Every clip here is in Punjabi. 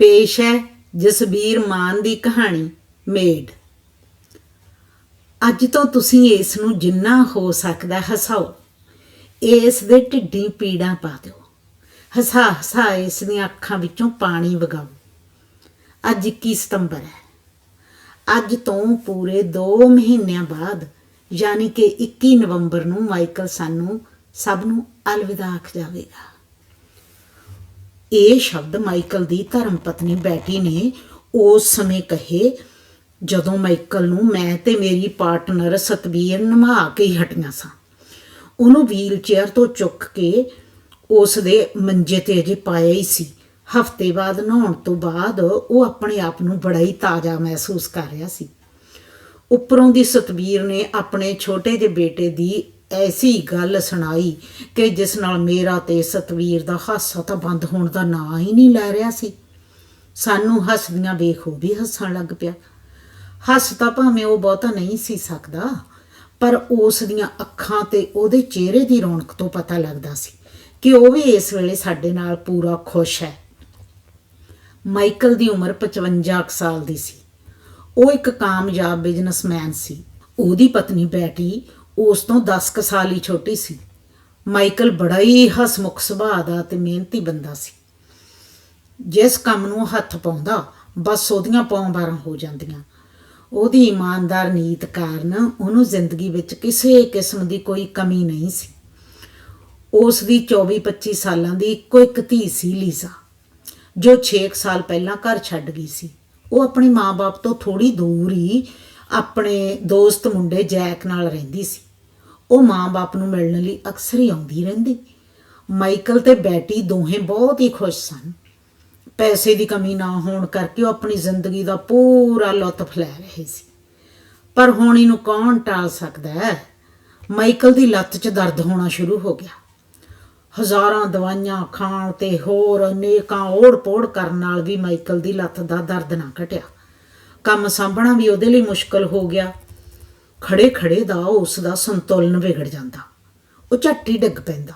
ਪੇਸ਼ ਹੈ ਜਸਬੀਰ ਮਾਨ ਦੀ ਕਹਾਣੀ, ਮੇਡ। ਅੱਜ ਤੋਂ ਤੁਸੀਂ ਇਸ ਨੂੰ ਜਿੰਨਾ ਹੋ ਸਕਦਾ ਹਸਾਓ, ਇਸ ਦੇ ਢਿੱਡੀ ਪੀੜਾਂ ਪਾ ਦਿਓ। ਹਸਾ ਹਸਾ ਇਸ ਦੀਆਂ ਅੱਖਾਂ ਵਿੱਚੋਂ ਪਾਣੀ ਵਗਾਓ। ਅੱਜ 21 ਸਤੰਬਰ ਹੈ। ਅੱਜ ਤੋਂ ਪੂਰੇ 2 ਮਹੀਨਿਆਂ ਬਾਅਦ, ਯਾਨੀ ਕਿ 21 ਨਵੰਬਰ ਨੂੰ ਮਾਈਕਲ ਸਾਨੂੰ ਸਭ ਨੂੰ ਅਲਵਿਦਾ ਆਖ ਜਾਵੇਗਾ। ਇਹ ਸ਼ਬਦ ਮਾਈਕਲ ਦੀ ਧਰਮ ਪਤਨੀ ਬੈਟੀ ਨੇ ਉਸ ਸਮੇਂ ਕਹੇ, ਜਦੋਂ ਮਾਈਕਲ ਨੂੰ ਮੈਂ ਤੇ ਮੇਰੀ ਪਾਰਟਨਰ ਸਤਬੀਰ ਨਮਾ ਕੇ ਹੀ ਹਟੀਆਂ ਸਾਂ। ਉਹਨੂੰ ਵੀਲ ਚੇਅਰ ਤੋਂ ਚੁੱਕ ਕੇ ਉਸ ਦੇ ਮੰਜੇ ਤੇ ਅਜੇ ਪਾਇਆ ਹੀ ਸੀ। ਹਫ਼ਤੇ ਬਾਅਦ ਨਹਾਉਣ ਤੋਂ ਬਾਅਦ ਉਹ ਆਪਣੇ ਆਪ ਨੂੰ ਬੜਾ ਹੀ ਤਾਜ਼ਾ ਮਹਿਸੂਸ ਕਰ ਰਿਹਾ ਸੀ। ਉੱਪਰੋਂ ਦੀ ਸਤਬੀਰ ਨੇ ਆਪਣੇ ਛੋਟੇ ਜਿਹੇ ਬੇਟੇ ਦੀ ਐਸੀ ਗੱਲ ਸੁਣਾਈ ਕਿ ਜਿਸ ਨਾਲ ਮੇਰਾ ਤੇ ਸਤਵੀਰ ਦਾ ਹਾਸਾ ਤਾਂ ਬੰਦ ਹੋਣ ਦਾ ਨਾਂ ਹੀ ਨਹੀਂ ਲੈ ਰਿਹਾ ਸੀ। ਸਾਨੂੰ ਹੱਸਦੀਆਂ ਵੇਖ ਉਹ ਵੀ ਹੱਸਣ ਲੱਗ ਪਿਆ। ਹੱਸ ਤਾਂ ਭਾਵੇਂ ਉਹ ਬਹੁਤਾ ਨਹੀਂ ਸੀ ਸਕਦਾ, ਪਰ ਉਸ ਦੀਆਂ ਅੱਖਾਂ ਤੇ ਉਹਦੇ ਚਿਹਰੇ ਦੀ ਰੌਣਕ ਤੋਂ ਪਤਾ ਲੱਗਦਾ ਸੀ ਕਿ ਉਹ ਵੀ ਇਸ ਵੇਲੇ ਸਾਡੇ ਨਾਲ ਪੂਰਾ ਖੁਸ਼ ਹੈ। ਮਾਈਕਲ ਦੀ ਉਮਰ 55 ਕੁ ਸਾਲ ਦੀ ਸੀ। ਉਹ ਇੱਕ ਕਾਮਯਾਬ ਬਿਜ਼ਨਸਮੈਨ ਸੀ। ਉਹਦੀ ਪਤਨੀ ਬੈਟੀ ਉਸ ਤੋਂ 10 ਕੁ ਸਾਲ ਹੀ ਛੋਟੀ ਸੀ। ਮਾਈਕਲ ਬੜਾ ਹੀ ਹਸਮੁਖ ਸੁਭਾਅ ਦਾ ਤੇ ਮਿਹਨਤੀ ਬੰਦਾ ਸੀ। ਜਿਸ ਕੰਮ ਨੂੰ ਹੱਥ ਪਾਉਂਦਾ, ਬਸ ਉਹਦੀਆਂ ਪੌਂ ਬਾਰਾਂ ਹੋ ਜਾਂਦੀਆਂ। ਉਹਦੀ ਇਮਾਨਦਾਰ ਨੀਤ ਕਾਰਨ ਉਹਨੂੰ ਜ਼ਿੰਦਗੀ ਵਿੱਚ ਕਿਸੇ ਕਿਸਮ ਦੀ ਕੋਈ ਕਮੀ ਨਹੀਂ ਸੀ। ਉਸ ਦੀ 24-25 ਸਾਲਾਂ ਦੀ ਇੱਕੋ ਇੱਕ ਧੀ ਸੀ ਲੀਜ਼ਾ, ਜੋ 6 ਸਾਲ ਪਹਿਲਾਂ ਘਰ ਛੱਡ ਗਈ ਸੀ। ਉਹ ਆਪਣੇ ਮਾਪੇ ਤੋਂ ਥੋੜੀ ਦੂਰ ਹੀ ਆਪਣੇ ਦੋਸਤ ਮੁੰਡੇ ਜੈਕ ਨਾਲ ਰਹਿੰਦੀ ਸੀ। ਉਹ ਮਾਂ ਬਾਪ ਨੂੰ ਮਿਲਣ ਲਈ ਅਕਸਰ ਹੀ ਆਉਂਦੀ ਰਹਿੰਦੀ। ਮਾਈਕਲ ਤੇ ਬੈਟੀ ਦੋਹੇ ਬਹੁਤ ਹੀ ਖੁਸ਼ ਸਨ। ਪੈਸੇ ਦੀ ਕਮੀ ਨਾ ਹੋਣ ਕਰਕੇ ਉਹ ਆਪਣੀ ਜ਼ਿੰਦਗੀ ਦਾ ਪੂਰਾ ਲੁਤਫ ਲੈ ਰਹੇ ਸੀ। ਪਰ ਹੁਣ ਇਹਨੂੰ ਕੌਣ ਟਾਲ ਸਕਦਾ ਹੈ? ਮਾਈਕਲ ਦੀ ਲੱਤ 'ਚ ਦਰਦ ਹੋਣਾ ਸ਼ੁਰੂ ਹੋ ਗਿਆ। ਹਜ਼ਾਰਾਂ ਦਵਾਈਆਂ ਖਾਣ ਤੇ ਹੋਰ ਅਨੇਕਾਂ ਓੜ-ਪੋੜ ਕਰਨ ਨਾਲ ਵੀ ਮਾਈਕਲ ਦੀ ਲੱਤ ਦਾ ਦਰਦ ਨਾ ਘਟਿਆ। ਕੰਮ ਸੰਭਣਾ ਵੀ ਉਹਦੇ ਲਈ ਮੁਸ਼ਕਲ ਹੋ ਗਿਆ। ਖੜੇ-ਖੜੇ ਦਾ ਉਸ ਦਾ ਸੰਤੁਲਨ ਵਿਗੜ ਜਾਂਦਾ। ਉਹ ਝੱਟੀ ਡਿੱਗ ਪੈਂਦਾ।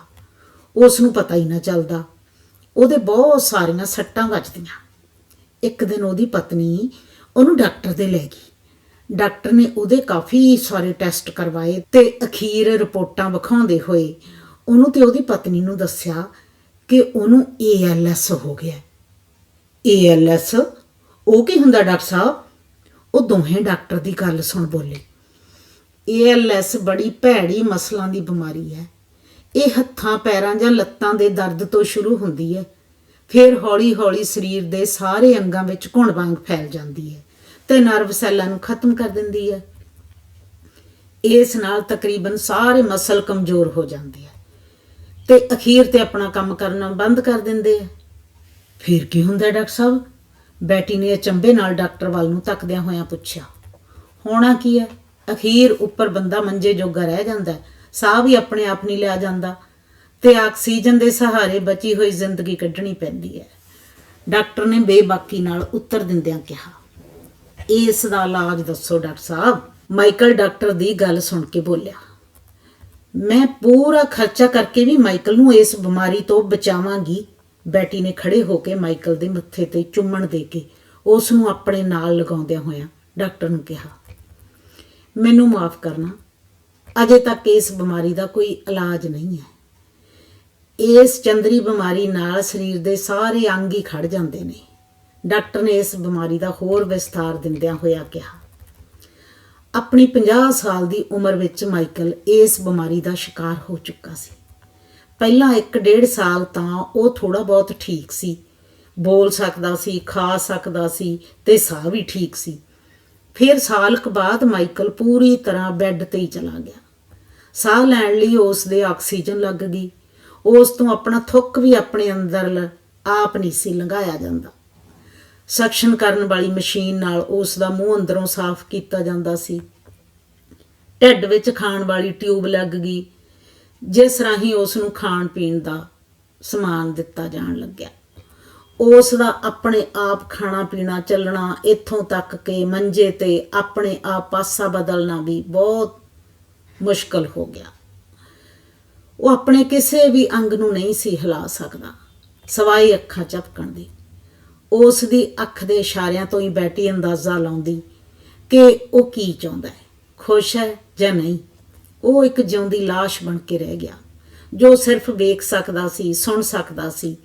ਉਸ ਨੂੰ ਪਤਾ ਹੀ ਨਾ ਚੱਲਦਾ। ਉਹਦੇ ਬਹੁਤ ਸਾਰੀਆਂ ਸੱਟਾਂ ਵੱਜਦੀਆਂ। ਇੱਕ ਦਿਨ ਉਹਦੀ ਪਤਨੀ ਉਹਨੂੰ ਡਾਕਟਰ ਦੇ ਲੈ ਗਈ। ਡਾਕਟਰ ਨੇ ਉਹਦੇ ਕਾਫੀ ਸਾਰੇ ਟੈਸਟ ਕਰਵਾਏ ਤੇ ਅਖੀਰ ਰਿਪੋਰਟਾਂ ਵਿਖਾਉਂਦੇ ਹੋਏ ਉਹਨੂੰ ਤੇ ਉਹਦੀ ਪਤਨੀ ਨੂੰ ਦੱਸਿਆ ਕਿ ਉਹਨੂੰ ALS ਹੋ ਗਿਆ। ALS ਉਹ ਕੀ ਹੁੰਦਾ, ਡਾਕਟਰ ਸਾਹਿਬ? ਉਹ ਦੋਹੇ ਡਾਕਟਰ ਦੀ ਗੱਲ ਸੁਣ ਬੋਲੇ। ALS ਬੜੀ ਭੈੜੀ ਮਸਲਾਂ ਦੀ ਬਿਮਾਰੀ ਹੈ। ਇਹ ਹੱਥਾਂ, ਪੈਰਾਂ ਜਾਂ ਲੱਤਾਂ ਦੇ ਦਰਦ ਤੋਂ ਸ਼ੁਰੂ ਹੁੰਦੀ ਹੈ। ਫਿਰ ਹੌਲੀ-ਹੌਲੀ ਸਰੀਰ ਦੇ ਸਾਰੇ ਅੰਗਾਂ ਵਿੱਚ ਘੁਣ ਵਾਂਗ ਫੈਲ ਜਾਂਦੀ ਹੈ ਤੇ ਨਰਵ ਸੈੱਲਾਂ ਨੂੰ ਖਤਮ ਕਰ ਦਿੰਦੀ ਹੈ। ਇਸ ਨਾਲ ਤਕਰੀਬਨ ਸਾਰੇ ਮਸਲ ਕਮਜ਼ੋਰ ਹੋ ਜਾਂਦੇ ਆ ਤੇ ਅਖੀਰ ਤੇ ਆਪਣਾ ਕੰਮ ਕਰਨਾ ਬੰਦ ਕਰ ਦਿੰਦੇ ਆ। ਫਿਰ ਕੀ ਹੁੰਦਾ ਡਾਕਟਰ ਸਾਹਿਬ? ਬੈਟੀ ਨੇ ਅਚੰਬੇ ਨਾਲ ਡਾਕਟਰ ਵੱਲ ਨੂੰ ਤੱਕਦਿਆਂ ਹੋਇਆਂ ਪੁੱਛਿਆ, ਹੋਣਾ ਕੀ ਹੈ ਅਖੀਰ ਉੱਪਰ ਬੰਦਾ ਮੰਜੇ ਜੋਗਾ ਰਹਿ ਜਾਂਦਾ ਸਾਹ ਵੀ ਆਪਣੇ ਆਪ ਨਹੀਂ ਲਿਆ ਜਾਂਦਾ ਤੇ ਆਕਸੀਜਨ ਦੇ ਸਹਾਰੇ ਬਚੀ ਹੋਈ ਜ਼ਿੰਦਗੀ ਕੱਢਣੀ ਪੈਂਦੀ ਹੈ ਡਾਕਟਰ ਨੇ ਬੇਬਾਕੀ ਨਾਲ ਉੱਤਰ ਦਿੰਦਿਆਂ ਕਿਹਾ, ਇਸ ਦਾ ਇਲਾਜ ਦੱਸੋ ਡਾਕਟਰ ਸਾਹਿਬ। ਮਾਈਕਲ ਡਾਕਟਰ ਦੀ ਗੱਲ ਸੁਣ ਕੇ ਬੋਲਿਆ, ਮੈਂ ਪੂਰਾ ਖਰਚਾ ਕਰਕੇ ਵੀ ਮਾਈਕਲ ਨੂੰ ਇਸ ਬਿਮਾਰੀ ਤੋਂ ਬਚਾਵਾਂਗੀ ਬੈਟੀ ਨੇ ਖੜੇ ਹੋ ਕੇ ਮਾਈਕਲ ਦੇ ਮੱਥੇ ਤੇ ਚੁੰਮਣ ਦੇ ਕੇ ਉਸ ਨੂੰ ਆਪਣੇ ਨਾਲ ਲਗਾਉਂਦਿਆਂ ਹੋਇਆਂ ਡਾਕਟਰ ਨੂੰ ਕਿਹਾ, ਮੈਨੂੰ ਮਾਫ ਕਰਨਾ, ਅਜੇ ਤੱਕ ਇਸ ਬਿਮਾਰੀ ਦਾ ਕੋਈ ਇਲਾਜ ਨਹੀਂ ਹੈ। ਇਸ ਚੰਦਰੀ ਬਿਮਾਰੀ ਨਾਲ ਸਰੀਰ ਦੇ ਸਾਰੇ ਅੰਗ ਹੀ ਖੜ ਜਾਂਦੇ ਨੇ। ਡਾਕਟਰ ਨੇ ਇਸ ਬਿਮਾਰੀ ਦਾ ਹੋਰ ਵਿਸਥਾਰ ਦਿੰਦਿਆਂ ਹੋਇਆ ਕਿਹਾ, ਆਪਣੀ 50 ਸਾਲ ਦੀ ਉਮਰ ਵਿੱਚ ਮਾਈਕਲ ਇਸ ਬਿਮਾਰੀ ਦਾ ਸ਼ਿਕਾਰ ਹੋ ਚੁੱਕਾ ਸੀ। ਪਹਿਲਾਂ 1.5 ਸਾਲ ਤਾਂ ਉਹ ਥੋੜਾ ਬਹੁਤ ਠੀਕ ਸੀ। ਬੋਲ ਸਕਦਾ ਸੀ, ਖਾ ਸਕਦਾ ਸੀ ਤੇ ਸਾਹ ਵੀ ਠੀਕ ਸੀ। ਫਿਰ ਸਾਲ ਕੁ ਬਾਅਦ ਮਾਈਕਲ ਪੂਰੀ ਤਰ੍ਹਾਂ ਬੈੱਡ ਤੇ ਹੀ ਚਲਾ ਗਿਆ। ਸਾਹ ਲੈਣ ਲਈ ਉਸ ਦੇ ਆਕਸੀਜਨ ਲੱਗ ਗਈ। ਉਸ ਤੋਂ ਆਪਣਾ ਥੁੱਕ ਵੀ ਆਪਣੇ ਅੰਦਰ ਲ- ਆਪ ਨਹੀਂ ਸੀ ਲੰਘਾਇਆ ਜਾਂਦਾ। ਸਕਸ਼ਨ ਕਰਨ ਵਾਲੀ ਮਸ਼ੀਨ ਨਾਲ ਉਸ ਦਾ ਮੂੰਹ ਅੰਦਰੋਂ ਸਾਫ਼ ਕੀਤਾ ਜਾਂਦਾ ਸੀ। ਢਿੱਡ ਵਿੱਚ ਖਾਣ ਵਾਲੀ ਟਿਊਬ ਲੱਗ ਗਈ। ਜਿਸ ਰਾਹੀਂ ਉਸ ਨੂੰ ਖਾਣ ਪੀਣ ਦਾ ਸਮਾਨ ਦਿੱਤਾ ਜਾਣ ਲੱਗਿਆ। ਉਸ ਦਾ ਆਪਣੇ ਆਪ ਖਾਣਾ ਪੀਣਾ ਚੱਲਣਾ ਇੱਥੋਂ ਤੱਕ ਕਿ ਮੰਜੇ ਤੇ ਆਪਣੇ ਆਪ ਪਾਸਾ ਬਦਲਣਾ ਵੀ ਬਹੁਤ ਮੁਸ਼ਕਲ ਹੋ ਗਿਆ। ਉਹ ਆਪਣੇ ਕਿਸੇ ਵੀ ਅੰਗ ਨੂੰ ਨਹੀਂ ਸੀ ਹਿਲਾ ਸਕਦਾ। ਸਵਾਈ ਅੱਖਾਂ ਝਪਕਣ ਦੀ। ਉਸ ਦੀ ਅੱਖ ਦੇ ਇਸ਼ਾਰਿਆਂ ਤੋਂ ਹੀ ਬੈਟੀ ਅੰਦਾਜ਼ਾ ਲਾਉਂਦੀ ਕਿ ਉਹ ਕੀ ਚਾਹੁੰਦਾ ਹੈ, ਖੁਸ਼ ਹੈ ਜਾਂ ਨਹੀਂ। ਉਹ ਇੱਕ ਜਿਉਂਦੀ ਲਾਸ਼ ਬਣ ਕੇ ਰਹਿ ਗਿਆ, ਜੋ ਸਿਰਫ ਵੇਖ ਸਕਦਾ ਸੀ, ਸੁਣ ਸਕਦਾ ਸੀ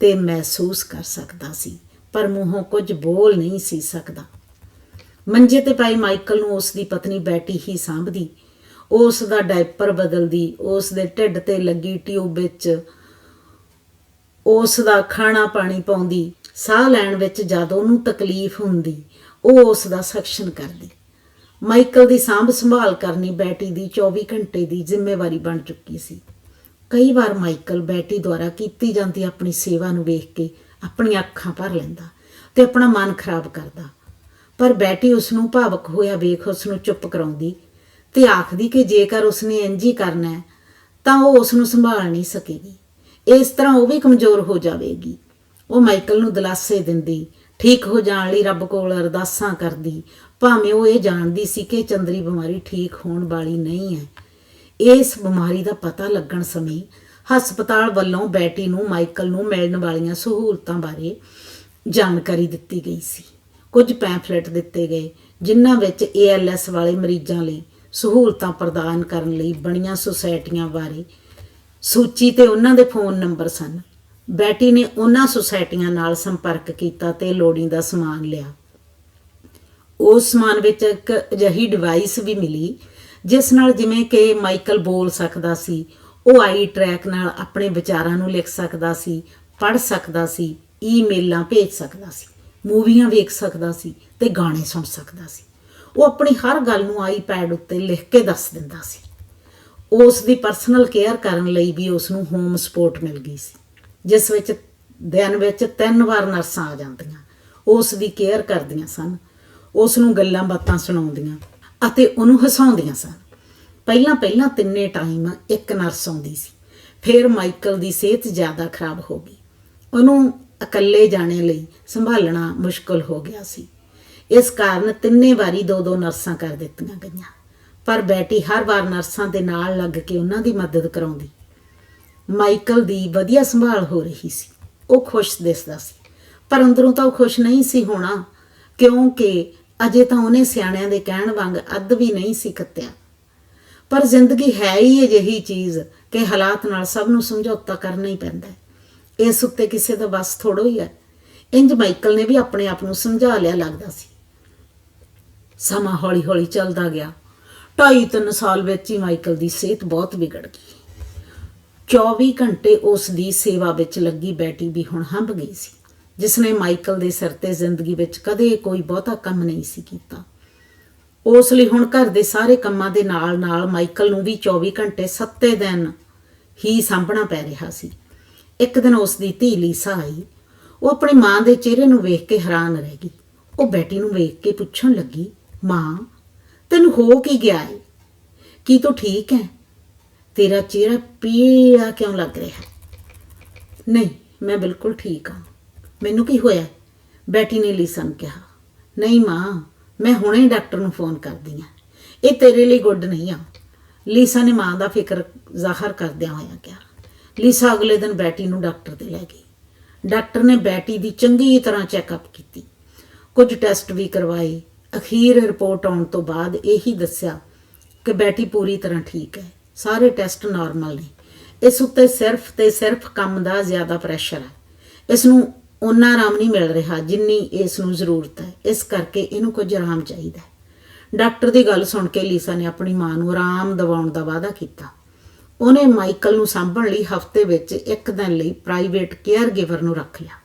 ਤੇ ਮਹਿਸੂਸ ਕਰ ਸਕਦਾ ਸੀ, ਪਰ ਮੂੰਹੋਂ ਕੁਝ ਬੋਲ ਨਹੀਂ ਸੀ ਸਕਦਾ। ਮੰਜੇ ਤੇ ਪਈ ਮਾਈਕਲ ਨੂੰ ਉਸ ਦੀ ਪਤਨੀ ਬੈਟੀ ਹੀ ਸਾਂਭਦੀ। ਉਸ ਦਾ ਡਾਇਪਰ ਬਦਲਦੀ, ਉਸ ਦੇ ਢਿੱਡ ਤੇ ਲੱਗੀ ਟਿਊਬ ਵਿੱਚ ਉਸ ਦਾ ਖਾਣਾ ਪਾਣੀ ਪਾਉਂਦੀ। ਸਾਹ ਲੈਣ ਵਿੱਚ ਜਦ ਉਹਨੂੰ ਤਕਲੀਫ ਹੁੰਦੀ, ਉਹ ਉਸ ਦਾ ਸੈਕਸ਼ਨ ਕਰਦੀ। ਮਾਈਕਲ ਦੀ ਸਾਂਭ ਸੰਭਾਲ ਕਰਨੀ ਬੈਟੀ ਦੀ 24 ਘੰਟੇ ਦੀ ਜ਼ਿੰਮੇਵਾਰੀ ਬਣ ਚੁੱਕੀ ਸੀ। ਕਈ ਵਾਰ ਮਾਈਕਲ ਬੈਟੀ ਦੁਆਰਾ ਕੀਤੀ ਜਾਂਦੀ ਆਪਣੀ ਸੇਵਾ ਨੂੰ ਵੇਖ ਕੇ ਆਪਣੀਆਂ ਅੱਖਾਂ ਭਰ ਲੈਂਦਾ ਤੇ ਆਪਣਾ ਮਨ ਖਰਾਬ ਕਰਦਾ। ਪਰ ਬੈਟੀ ਉਸ ਨੂੰ ਭਾਵਕ ਹੋਇਆ ਵੇਖ ਉਸ ਨੂੰ ਚੁੱਪ ਕਰਾਉਂਦੀ ਤੇ ਆਖਦੀ ਕਿ ਜੇਕਰ ਉਸਨੇ ਇੰਜ ਹੀ ਕਰਨਾ ਹੈ, ਤਾਂ ਉਹ ਉਸ ਨੂੰ ਸੰਭਾਲ ਨਹੀਂ ਸਕੇਗੀ। ਇਸ ਤਰ੍ਹਾਂ ਉਹ ਵੀ ਕਮਜ਼ੋਰ ਹੋ ਜਾਵੇਗੀ। ਉਹ ਮਾਈਕਲ ਨੂੰ ਦਲਾਸੇ ਦਿੰਦੀ ਠੀਕ ਹੋ ਜਾਣ ਲਈ ਰੱਬ ਕੋਲ ਅਰਦਾਸਾਂ ਕਰਦੀ। ਭਾਵੇਂ ਉਹ ਇਹ ਜਾਣਦੀ ਸੀ ਕਿ ਚੰਦਰੀ ਬਿਮਾਰੀ ਠੀਕ ਹੋਣ ਵਾਲੀ ਨਹੀਂ ਹੈ। ਇਸ ਬਿਮਾਰੀ ਦਾ ਪਤਾ ਲੱਗਣ ਸਮੇਂ ਹਸਪਤਾਲ ਵੱਲੋਂ ਬੈਟੀ ਨੂੰ, ਮਾਈਕਲ ਨੂੰ ਮਿਲਣ ਵਾਲੀਆਂ ਸਹੂਲਤਾਂ ਬਾਰੇ ਜਾਣਕਾਰੀ ਦਿੱਤੀ ਗਈ ਸੀ। ਕੁਝ ਪੈਂਫਲੇਟ ਦਿੱਤੇ ਗਏ, ਜਿਨ੍ਹਾਂ ਵਿੱਚ ALS ਵਾਲੇ ਮਰੀਜ਼ਾਂ ਲਈ ਸਹੂਲਤਾਂ ਪ੍ਰਦਾਨ ਕਰਨ ਲਈ ਬਣੀਆਂ ਸੁਸਾਇਟੀਆਂ ਬਾਰੇ ਸੂਚੀ ਤੇ ਉਹਨਾਂ ਦੇ ਫੋਨ ਨੰਬਰ ਸਨ। ਬੈਟੀ ਨੇ ਉਹਨਾਂ ਸੁਸਾਇਟੀਆਂ ਨਾਲ ਸੰਪਰਕ ਕੀਤਾ ਤੇ ਲੋੜੀਂਦਾ ਸਮਾਨ ਲਿਆ। ਉਸ ਸਮਾਨ ਵਿੱਚ ਇੱਕ ਅਜਿਹੀ ਡਿਵਾਈਸ ਵੀ ਮਿਲੀ, ਜਿਸ ਨਾਲ ਜਿਵੇਂ ਕਿ ਮਾਈਕਲ ਬੋਲ ਸਕਦਾ ਸੀ, ਉਹ ਆਈ ਟਰੈਕ ਨਾਲ ਆਪਣੇ ਵਿਚਾਰਾਂ ਨੂੰ ਲਿਖ ਸਕਦਾ ਸੀ, ਪੜ੍ਹ ਸਕਦਾ ਸੀ, ਈਮੇਲਾਂ ਭੇਜ ਸਕਦਾ ਸੀ, ਮੂਵੀਆਂ ਵੇਖ ਸਕਦਾ ਸੀ ਤੇ ਗਾਣੇ ਸੁਣ ਸਕਦਾ ਸੀ। ਉਹ ਆਪਣੀ ਹਰ ਗੱਲ ਨੂੰ ਆਈਪੈਡ ਉੱਤੇ ਲਿਖ ਕੇ ਦੱਸ ਦਿੰਦਾ ਸੀ। ਉਸ ਦੀ ਪਰਸਨਲ ਕੇਅਰ ਕਰਨ ਲਈ ਵੀ ਉਸ ਨੂੰ ਹੋਮ ਸਪੋਰਟ ਮਿਲ ਗਈ ਸੀ। ਜਿਸ ਵਿੱਚ ਦਿਨ ਵਿੱਚ ਤਿੰਨ ਵਾਰ ਨਰਸਾਂ ਆ ਜਾਂਦੀਆਂ, ਉਸ ਦੀ ਕੇਅਰ ਕਰਦੀਆਂ ਸਨ, ਉਸ ਨੂੰ ਗੱਲਾਂ ਬਾਤਾਂ ਸੁਣਾਉਂਦੀਆਂ ਅਤੇ ਉਹਨੂੰ ਹਸਾਉਂਦੀਆਂ ਸਨ। ਪਹਿਲਾਂ ਪਹਿਲਾਂ ਤਿੰਨੇ ਟਾਈਮ ਇੱਕ ਨਰਸ ਆਉਂਦੀ ਸੀ। ਫਿਰ ਮਾਈਕਲ ਦੀ ਸਿਹਤ ਜ਼ਿਆਦਾ ਖਰਾਬ ਹੋ ਗਈ। ਉਹਨੂੰ ਇਕੱਲੇ ਜਾਣੇ ਲਈ ਸੰਭਾਲਣਾ ਮੁਸ਼ਕਲ ਹੋ ਗਿਆ ਸੀ। ਇਸ ਕਾਰਨ ਤਿੰਨੇ ਵਾਰੀ ਦੋ ਦੋ ਨਰਸਾਂ ਕਰ ਦਿੱਤੀਆਂ ਗਈਆਂ। ਪਰ ਬੈਟੀ ਹਰ ਵਾਰ ਨਰਸਾਂ ਦੇ ਨਾਲ ਲੱਗ ਕੇ ਉਹਨਾਂ ਦੀ ਮਦਦ ਕਰਾਉਂਦੀ। ਮਾਈਕਲ ਦੀ ਵਧੀਆ ਸੰਭਾਲ ਹੋ ਰਹੀ ਸੀ। ਉਹ ਖੁਸ਼ ਦਿਸਦਾ ਸੀ। ਪਰ ਅੰਦਰੋਂ ਤਾਂ ਉਹ ਖੁਸ਼ ਨਹੀਂ ਸੀ ਹੋਣਾ, ਕਿਉਂਕਿ ਅਜੇ ਤਾਂ ਉਹਨੇ ਸਿਆਣਿਆਂ ਦੇ ਕਹਿਣ ਵਾਂਗ ਅੱਧ ਵੀ ਨਹੀਂ ਸੀ ਕੱਤਿਆ ਪਰ ਜ਼ਿੰਦਗੀ ਹੈ ਹੀ ਅਜਿਹੀ ਚੀਜ਼ ਕਿ ਹਾਲਾਤ ਨਾਲ ਸਭ ਨੂੰ ਸਮਝੌਤਾ ਕਰਨਾ ਹੀ ਪੈਂਦਾ ਹੈ। ਇਸ ਉੱਤੇ ਕਿਸੇ ਦਾ ਬਸ ਥੋੜੋ ਹੀ ਹੈ। ਇੰਜ ਮਾਈਕਲ ਨੇ ਵੀ ਆਪਣੇ ਆਪ ਨੂੰ ਸਮਝਾ ਲਿਆ ਲੱਗਦਾ ਸੀ। ਸਮਾਂ ਹੌਲੀ-ਹੌਲੀ ਚੱਲਦਾ ਗਿਆ। ਢਾਈ ਤਿੰਨ ਸਾਲ ਵਿੱਚ ਹੀ ਮਾਈਕਲ ਦੀ ਸਿਹਤ ਬਹੁਤ ਵਿਗੜ ਗਈ। 24 ਘੰਟੇ ਉਸ ਦੀ ਸੇਵਾ ਵਿੱਚ ਲੱਗੀ ਬੈਟੀ ਵੀ ਹੁਣ ਹੰਭ ਗਈ ਸੀ ਜਿਸ ਨੇ ਮਾਈਕਲ ਦੇ ਸਿਰ ਤੇ ਜ਼ਿੰਦਗੀ ਵਿੱਚ ਕਦੇ ਕੋਈ ਬਹੁਤਾ ਕੰਮ ਨਹੀਂ ਸੀ ਕੀਤਾ। ਉਸ ਲਈ ਹੁਣ ਘਰ ਦੇ ਸਾਰੇ ਕੰਮਾਂ ਦੇ ਨਾਲ-ਨਾਲ ਮਾਈਕਲ ਨੂੰ ਵੀ 24 ਘੰਟੇ ਸੱਤੇ ਦਿਨ ਹੀ ਸਾਂਭਣਾ ਪੈ ਰਿਹਾ ਸੀ। ਇੱਕ ਦਿਨ ਉਸ ਦੀ ਧੀ ਲੀਸਾ ਆਈ, ਉਹ ਆਪਣੀ ਮਾਂ ਦੇ ਚਿਹਰੇ ਨੂੰ ਵੇਖ ਕੇ ਹੈਰਾਨ ਰਹਿ ਗਈ। ਉਹ ਬੈਟੀ ਨੂੰ ਵੇਖ ਕੇ ਪੁੱਛਣ ਲੱਗੀ, ਮਾਂ, ਤੈਨੂੰ ਹੋ ਕੀ ਗਿਆ ਏ? ਕੀ ਤੂੰ ਠੀਕ ਹੈ? ਤੇਰਾ ਚਿਹਰਾ ਪੀਲਾ ਕਿਉਂ ਲੱਗ ਰਿਹਾ? ਨਹੀਂ, ਮੈਂ ਬਿਲਕੁਲ ਠੀਕ ਹਾਂ। ਮੈਨੂੰ ਕੀ ਹੋਇਆ? ਬੈਟੀ ਨੇ ਲੀਸਾ ਨੂੰ ਕਿਹਾ, ਨਹੀਂ ਮਾਂ, ਮੈਂ ਹੁਣੇ ਹੀ ਡਾਕਟਰ ਨੂੰ ਫੋਨ ਕਰਦੀ ਹਾਂ। ਇਹ ਤੇਰੇ ਲਈ ਗੁੱਡ ਨਹੀਂ ਆ। ਲੀਸਾ ਨੇ ਮਾਂ ਦਾ ਫਿਕਰ ਜ਼ਾਹਰ ਕਰਦਿਆਂ ਹੋਇਆ ਕਿਹਾ। ਲੀਸਾ ਅਗਲੇ ਦਿਨ ਬੈਟੀ ਨੂੰ ਡਾਕਟਰ 'ਤੇ ਲੈ ਗਈ। ਡਾਕਟਰ ਨੇ ਬੈਟੀ ਦੀ ਚੰਗੀ ਤਰ੍ਹਾਂ ਚੈੱਕਅਪ ਕੀਤੀ। ਕੁਝ ਟੈਸਟ ਵੀ ਕਰਵਾਏ। ਅਖੀਰ ਰਿਪੋਰਟ ਆਉਣ ਤੋਂ ਬਾਅਦ ਇਹੀ ਦੱਸਿਆ ਕਿ ਬੈਟੀ ਪੂਰੀ ਤਰ੍ਹਾਂ ਠੀਕ ਹੈ। ਸਾਰੇ ਟੈਸਟ ਨਾਰਮਲ ਨੇ। ਇਸ ਉੱਤੇ ਸਿਰਫ ਤੇ ਸਿਰਫ ਕੰਮ ਦਾ ਜ਼ਿਆਦਾ ਪ੍ਰੈਸ਼ਰ ਹੈ। ਇਸ ਨੂੰ ਉਹਨਾਂ ਆਰਾਮ ਨਹੀਂ ਮਿਲ ਰਿਹਾ ਜਿੰਨੀ ਇਸ ਨੂੰ ਜ਼ਰੂਰਤ ਹੈ। ਇਸ ਕਰਕੇ ਇਹਨੂੰ ਕੁਝ ਆਰਾਮ ਚਾਹੀਦਾ ਡਾਕਟਰ ਦੀ ਗੱਲ ਸੁਣ ਕੇ ਲੀਸਾ ਨੇ ਆਪਣੀ ਮਾਂ ਨੂੰ ਆਰਾਮ ਦਿਵਾਉਣ ਦਾ ਵਾਅਦਾ ਕੀਤਾ। ਉਹਨੇ ਮਾਈਕਲ ਨੂੰ ਸਾਂਭਣ ਲਈ ਹਫ਼ਤੇ ਵਿੱਚ ਇੱਕ ਦਿਨ ਲਈ ਪ੍ਰਾਈਵੇਟ ਕੇਅਰ ਗਿਵਰ ਨੂੰ ਰੱਖ ਲਿਆ,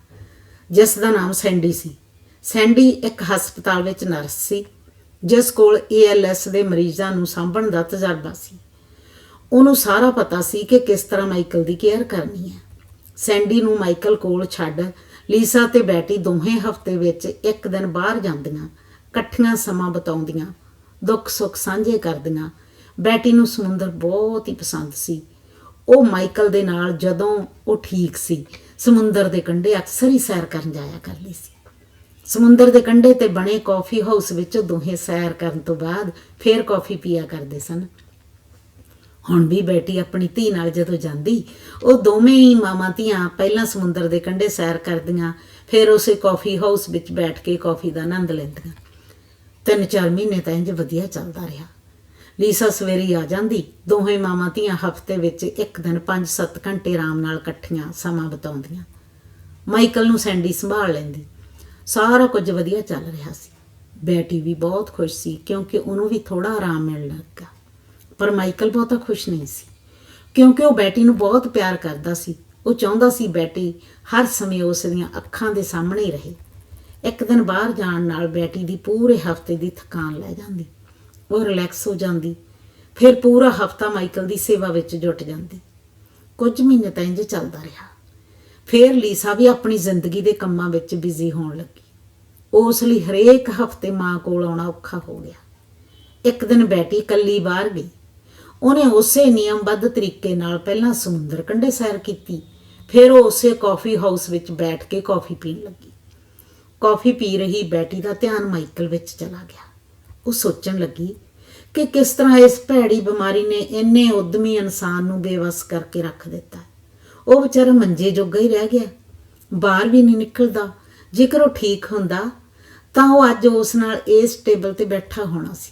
ਜਿਸ ਦਾ ਨਾਮ ਸੈਂਡੀ ਸੀ। ਸੈਂਡੀ ਇੱਕ ਹਸਪਤਾਲ ਵਿੱਚ ਨਰਸ ਸੀ, ਜਿਸ ਕੋਲ ALS ਦੇ ਮਰੀਜ਼ਾਂ ਨੂੰ ਸਾਂਭਣ ਦਾ ਤਜਰਬਾ ਸੀ। ਉਹਨੂੰ ਸਾਰਾ ਪਤਾ ਸੀ ਕਿ ਕਿਸ ਤਰ੍ਹਾਂ ਮਾਈਕਲ ਦੀ ਕੇਅਰ ਕਰਨੀ ਹੈ। ਸੈਂਡੀ ਨੂੰ ਮਾਈਕਲ ਕੋਲ ਛੱਡ ਲੀਸਾ ਤੇ ਬੈਟੀ ਦੋਹੇ ਹਫ਼ਤੇ ਵਿੱਚ ਇੱਕ ਦਿਨ ਬਾਹਰ ਜਾਂਦੀਆਂ, ਇਕੱਠੀਆਂ ਸਮਾਂ ਬਿਤਾਉਂਦੀਆਂ, ਦੁੱਖ ਸੁੱਖ ਸਾਂਝੇ ਕਰਦੀਆਂ। ਬੈਟੀ ਨੂੰ ਸਮੁੰਦਰ ਬਹੁਤ ਹੀ ਪਸੰਦ ਸੀ। ਉਹ ਮਾਈਕਲ ਦੇ ਨਾਲ ਜਦੋਂ ਉਹ ਠੀਕ ਸੀ, ਸਮੁੰਦਰ ਦੇ ਕੰਢੇ ਅਕਸਰ ਹੀ ਸੈਰ ਕਰਨ ਜਾਇਆ ਕਰਦੀ ਸੀ। ਸਮੁੰਦਰ ਦੇ ਕੰਢੇ ਤੇ ਬਣੇ ਕਾਫੀ ਹਾਊਸ ਵਿੱਚ ਦੋਹੇ ਸੈਰ ਕਰਨ ਤੋਂ ਬਾਅਦ ਫੇਰ ਕਾਫੀ ਪੀਆ ਕਰਦੇ ਸਨ। ਹੁਣ ਵੀ ਬੇਟੀ ਆਪਣੀ ਧੀ ਨਾਲ ਜਦੋਂ ਜਾਂਦੀ, ਉਹ ਦੋਵੇਂ ਹੀ ਮਾਵਾਂ ਧੀਆਂ ਪਹਿਲਾਂ ਸਮੁੰਦਰ ਦੇ ਕੰਢੇ ਸੈਰ ਕਰਦੀਆਂ, ਫਿਰ ਉਸੇ ਕਾਫੀ ਹਾਊਸ ਵਿੱਚ ਬੈਠ ਕੇ ਕਾਫੀ ਦਾ ਆਨੰਦ ਲੈਂਦੀਆਂ। ਤਿੰਨ ਚਾਰ ਮਹੀਨੇ ਤਾਂ ਇੰਜ ਵਧੀਆ ਚੱਲਦਾ ਰਿਹਾ। ਲੀਸਾ ਸਵੇਰੇ ਆ ਜਾਂਦੀ, ਦੋਵੇਂ ਮਾਵਾਂ ਧੀਆਂ ਹਫ਼ਤੇ ਵਿੱਚ ਇੱਕ ਦਿਨ 5-7 ਘੰਟੇ ਆਰਾਮ ਨਾਲ ਇਕੱਠੀਆਂ ਸਮਾਂ ਬਿਤਾਉਂਦੀਆਂ। ਮਾਈਕਲ ਨੂੰ ਸੈਂਡੀ ਸੰਭਾਲ ਲੈਂਦੀ। ਸਾਰਾ ਕੁਝ ਵਧੀਆ ਚੱਲ ਰਿਹਾ ਸੀ। ਬੈਟੀ ਵੀ ਬਹੁਤ ਖੁਸ਼ ਸੀ ਕਿਉਂਕਿ ਉਹਨੂੰ ਵੀ ਥੋੜਾ ਆਰਾਮ ਮਿਲਣ ਲੱਗਾ। ਪਰ ਮਾਈਕਲ ਬਹੁਤਾ ਖੁਸ਼ ਨਹੀਂ ਸੀ। ਕਿਉਂਕਿ ਉਹ ਬੈਟੀ ਨੂੰ ਬਹੁਤ ਪਿਆਰ ਕਰਦਾ ਸੀ। ਉਹ ਚਾਹੁੰਦਾ ਸੀ ਬੈਟੀ ਹਰ ਸਮੇਂ ਉਸ ਦੀਆਂ ਅੱਖਾਂ ਦੇ ਸਾਹਮਣੇ ਹੀ ਰਹੇ। ਇੱਕ ਦਿਨ ਬਾਹਰ ਜਾਣ ਨਾਲ ਬੈਟੀ ਦੀ ਪੂਰੇ ਹਫ਼ਤੇ ਦੀ ਥਕਾਨ ਲੈ ਜਾਂਦੀ। ਉਹ ਰਿਲੈਕਸ ਹੋ ਜਾਂਦੀ। ਫਿਰ ਪੂਰਾ ਹਫਤਾ ਮਾਈਕਲ ਦੀ ਸੇਵਾ ਵਿੱਚ ਜੁਟ ਜਾਂਦੀ। ਕੁਝ ਮਹੀਨੇ ਤਾਂ ਇੰਜ ਚੱਲਦਾ ਰਿਹਾ। ਫਿਰ ਲੀਸਾ ਵੀ ਆਪਣੀ ਜ਼ਿੰਦਗੀ ਦੇ ਕੰਮਾਂ ਵਿੱਚ ਬਿਜ਼ੀ ਹੋਣ ਲੱਗੀ। ਉਸ ਲਈ ਹਰੇਕ ਹਫ਼ਤੇ ਮਾਂ ਕੋਲ ਆਉਣਾ ਔਖਾ ਹੋ ਗਿਆ। ਇੱਕ ਦਿਨ ਬੈਟੀ ਇਕੱਲੀ ਬਾਹਰ ਗਈ। ਉਹਨੇ ਉਸੇ ਨਿਯਮਬੱਧ ਤਰੀਕੇ ਨਾਲ ਪਹਿਲਾਂ ਸਮੁੰਦਰ ਕੰਢੇ ਸੈਰ ਕੀਤੀ, ਫਿਰ ਉਹ ਉਸੇ ਕਾਫੀ ਹਾਊਸ ਵਿੱਚ ਬੈਠ ਕੇ ਕਾਫੀ ਪੀਣ ਲੱਗੀ। ਕਾਫੀ ਪੀ ਰਹੀ ਬੈਟੀ ਦਾ ਧਿਆਨ ਮਾਈਕਲ ਵਿੱਚ ਚਲਾ ਗਿਆ। ਉਹ ਸੋਚਣ ਲੱਗੀ ਕਿ ਕਿਸ ਤਰ੍ਹਾਂ ਇਸ ਭੈੜੀ ਬਿਮਾਰੀ ਨੇ ਇੰਨੇ ਉਦਮੀ ਇਨਸਾਨ ਨੂੰ ਬੇਵਸ ਕਰਕੇ ਰੱਖ ਦਿੱਤਾ। ਉਹ ਵਿਚਾਰਾ ਮੰਜੇ ਜੋਗਾ ਹੀ ਰਹਿ ਗਿਆ। ਬਾਹਰ ਵੀ ਨਹੀਂ ਨਿਕਲਦਾ। ਜੇਕਰ ਉਹ ਠੀਕ ਹੁੰਦਾ, ਤਾਂ ਉਹ ਅੱਜ ਉਸ ਨਾਲ ਇਸ ਟੇਬਲ ਤੇ ਬੈਠਾ ਹੋਣਾ ਸੀ।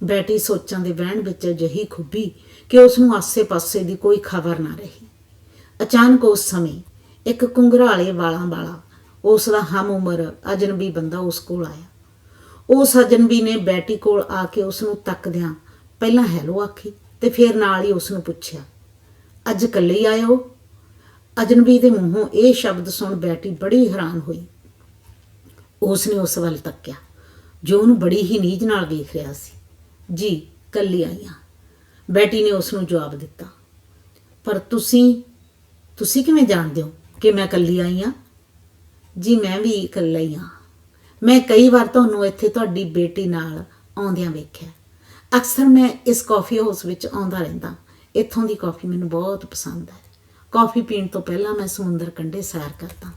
ਬੈਟੀ ਸੋਚਾਂ ਦੇ ਵਹਿਣ ਵਿੱਚ ਅਜਿਹੀ ਖੁੱਬੀ ਕਿ ਉਸ ਨੂੰ ਆਸੇ-ਪਾਸੇ ਦੀ ਕੋਈ ਖਬਰ ਨਾ ਰਹੀ। ਅਚਾਨਕ ਉਸ ਸਮੇਂ ਇੱਕ ਕੁੰਗਰਾਲੇ ਵਾਲਾਂ ਵਾਲਾ, ਉਸ ਦਾ ਹਮ ਉਮਰ ਅਜਨਬੀ ਬੰਦਾ ਉਸ ਕੋਲ ਆਇਆ। ਉਸ ਅਜਨਬੀ ਨੇ ਬੈਟੀ ਕੋਲ ਆ ਕੇ ਉਸ ਨੂੰ ਤੱਕਦਿਆਂ ਪਹਿਲਾਂ ਹੈਲੋ ਆਖੀ ਤੇ ਫਿਰ ਨਾਲ ਹੀ ਉਸ ਨੂੰ ਪੁੱਛਿਆ, ਅੱਜ ਇਕੱਲੇ ਆਇਓ ਅਜਨਬੀ ਦੇ ਮੂੰਹੋਂ ਇਹ ਸ਼ਬਦ ਸੁਣ ਬੈਟੀ ਬੜੀ ਹੈਰਾਨ ਹੋਈ। ਉਸ ਨੇ ਉਸ ਵੱਲ ਤੱਕਿਆ, ਜੋ ਉਹਨੂੰ ਬੜੀ ਹੀ ਨੀਝ ਨਾਲ ਵੇਖ ਰਿਹਾ ਸੀ। ਜੀ, ਕੱਲੀ ਹਾਂ ਬੈਟੀ ਨੇ ਉਸ ਨੂੰ ਜਵਾਬ ਦਿੱਤਾ। ਪਰ ਤੁਸੀਂ ਤੁਸੀਂ ਕਿਵੇਂ ਜਾਣਦੇ ਹੋ ਕਿ ਮੈਂ ਕੱਲੀ ਆਈ ਹਾਂ ਜੀ, ਮੈਂ ਵੀ ਇਕੱਲਾ ਹੀ ਹਾਂ ਮੈਂ ਕਈ ਵਾਰ ਤੁਹਾਨੂੰ ਇੱਥੇ ਤੁਹਾਡੀ ਬੇਟੀ ਨਾਲ ਆਉਂਦਿਆਂ ਵੇਖਿਆ। ਅਕਸਰ ਮੈਂ ਇਸ ਕਾਫੀ ਹਾਊਸ ਵਿੱਚ ਆਉਂਦਾ ਰਹਿੰਦਾ। ਇੱਥੋਂ ਦੀ ਕਾਫੀ ਮੈਨੂੰ ਬਹੁਤ ਪਸੰਦ ਹੈ। ਕਾਫੀ ਪੀਣ ਤੋਂ ਪਹਿਲਾਂ ਮੈਂ ਸਮੁੰਦਰ ਕੰਢੇ ਸੈਰ ਕਰਦਾ।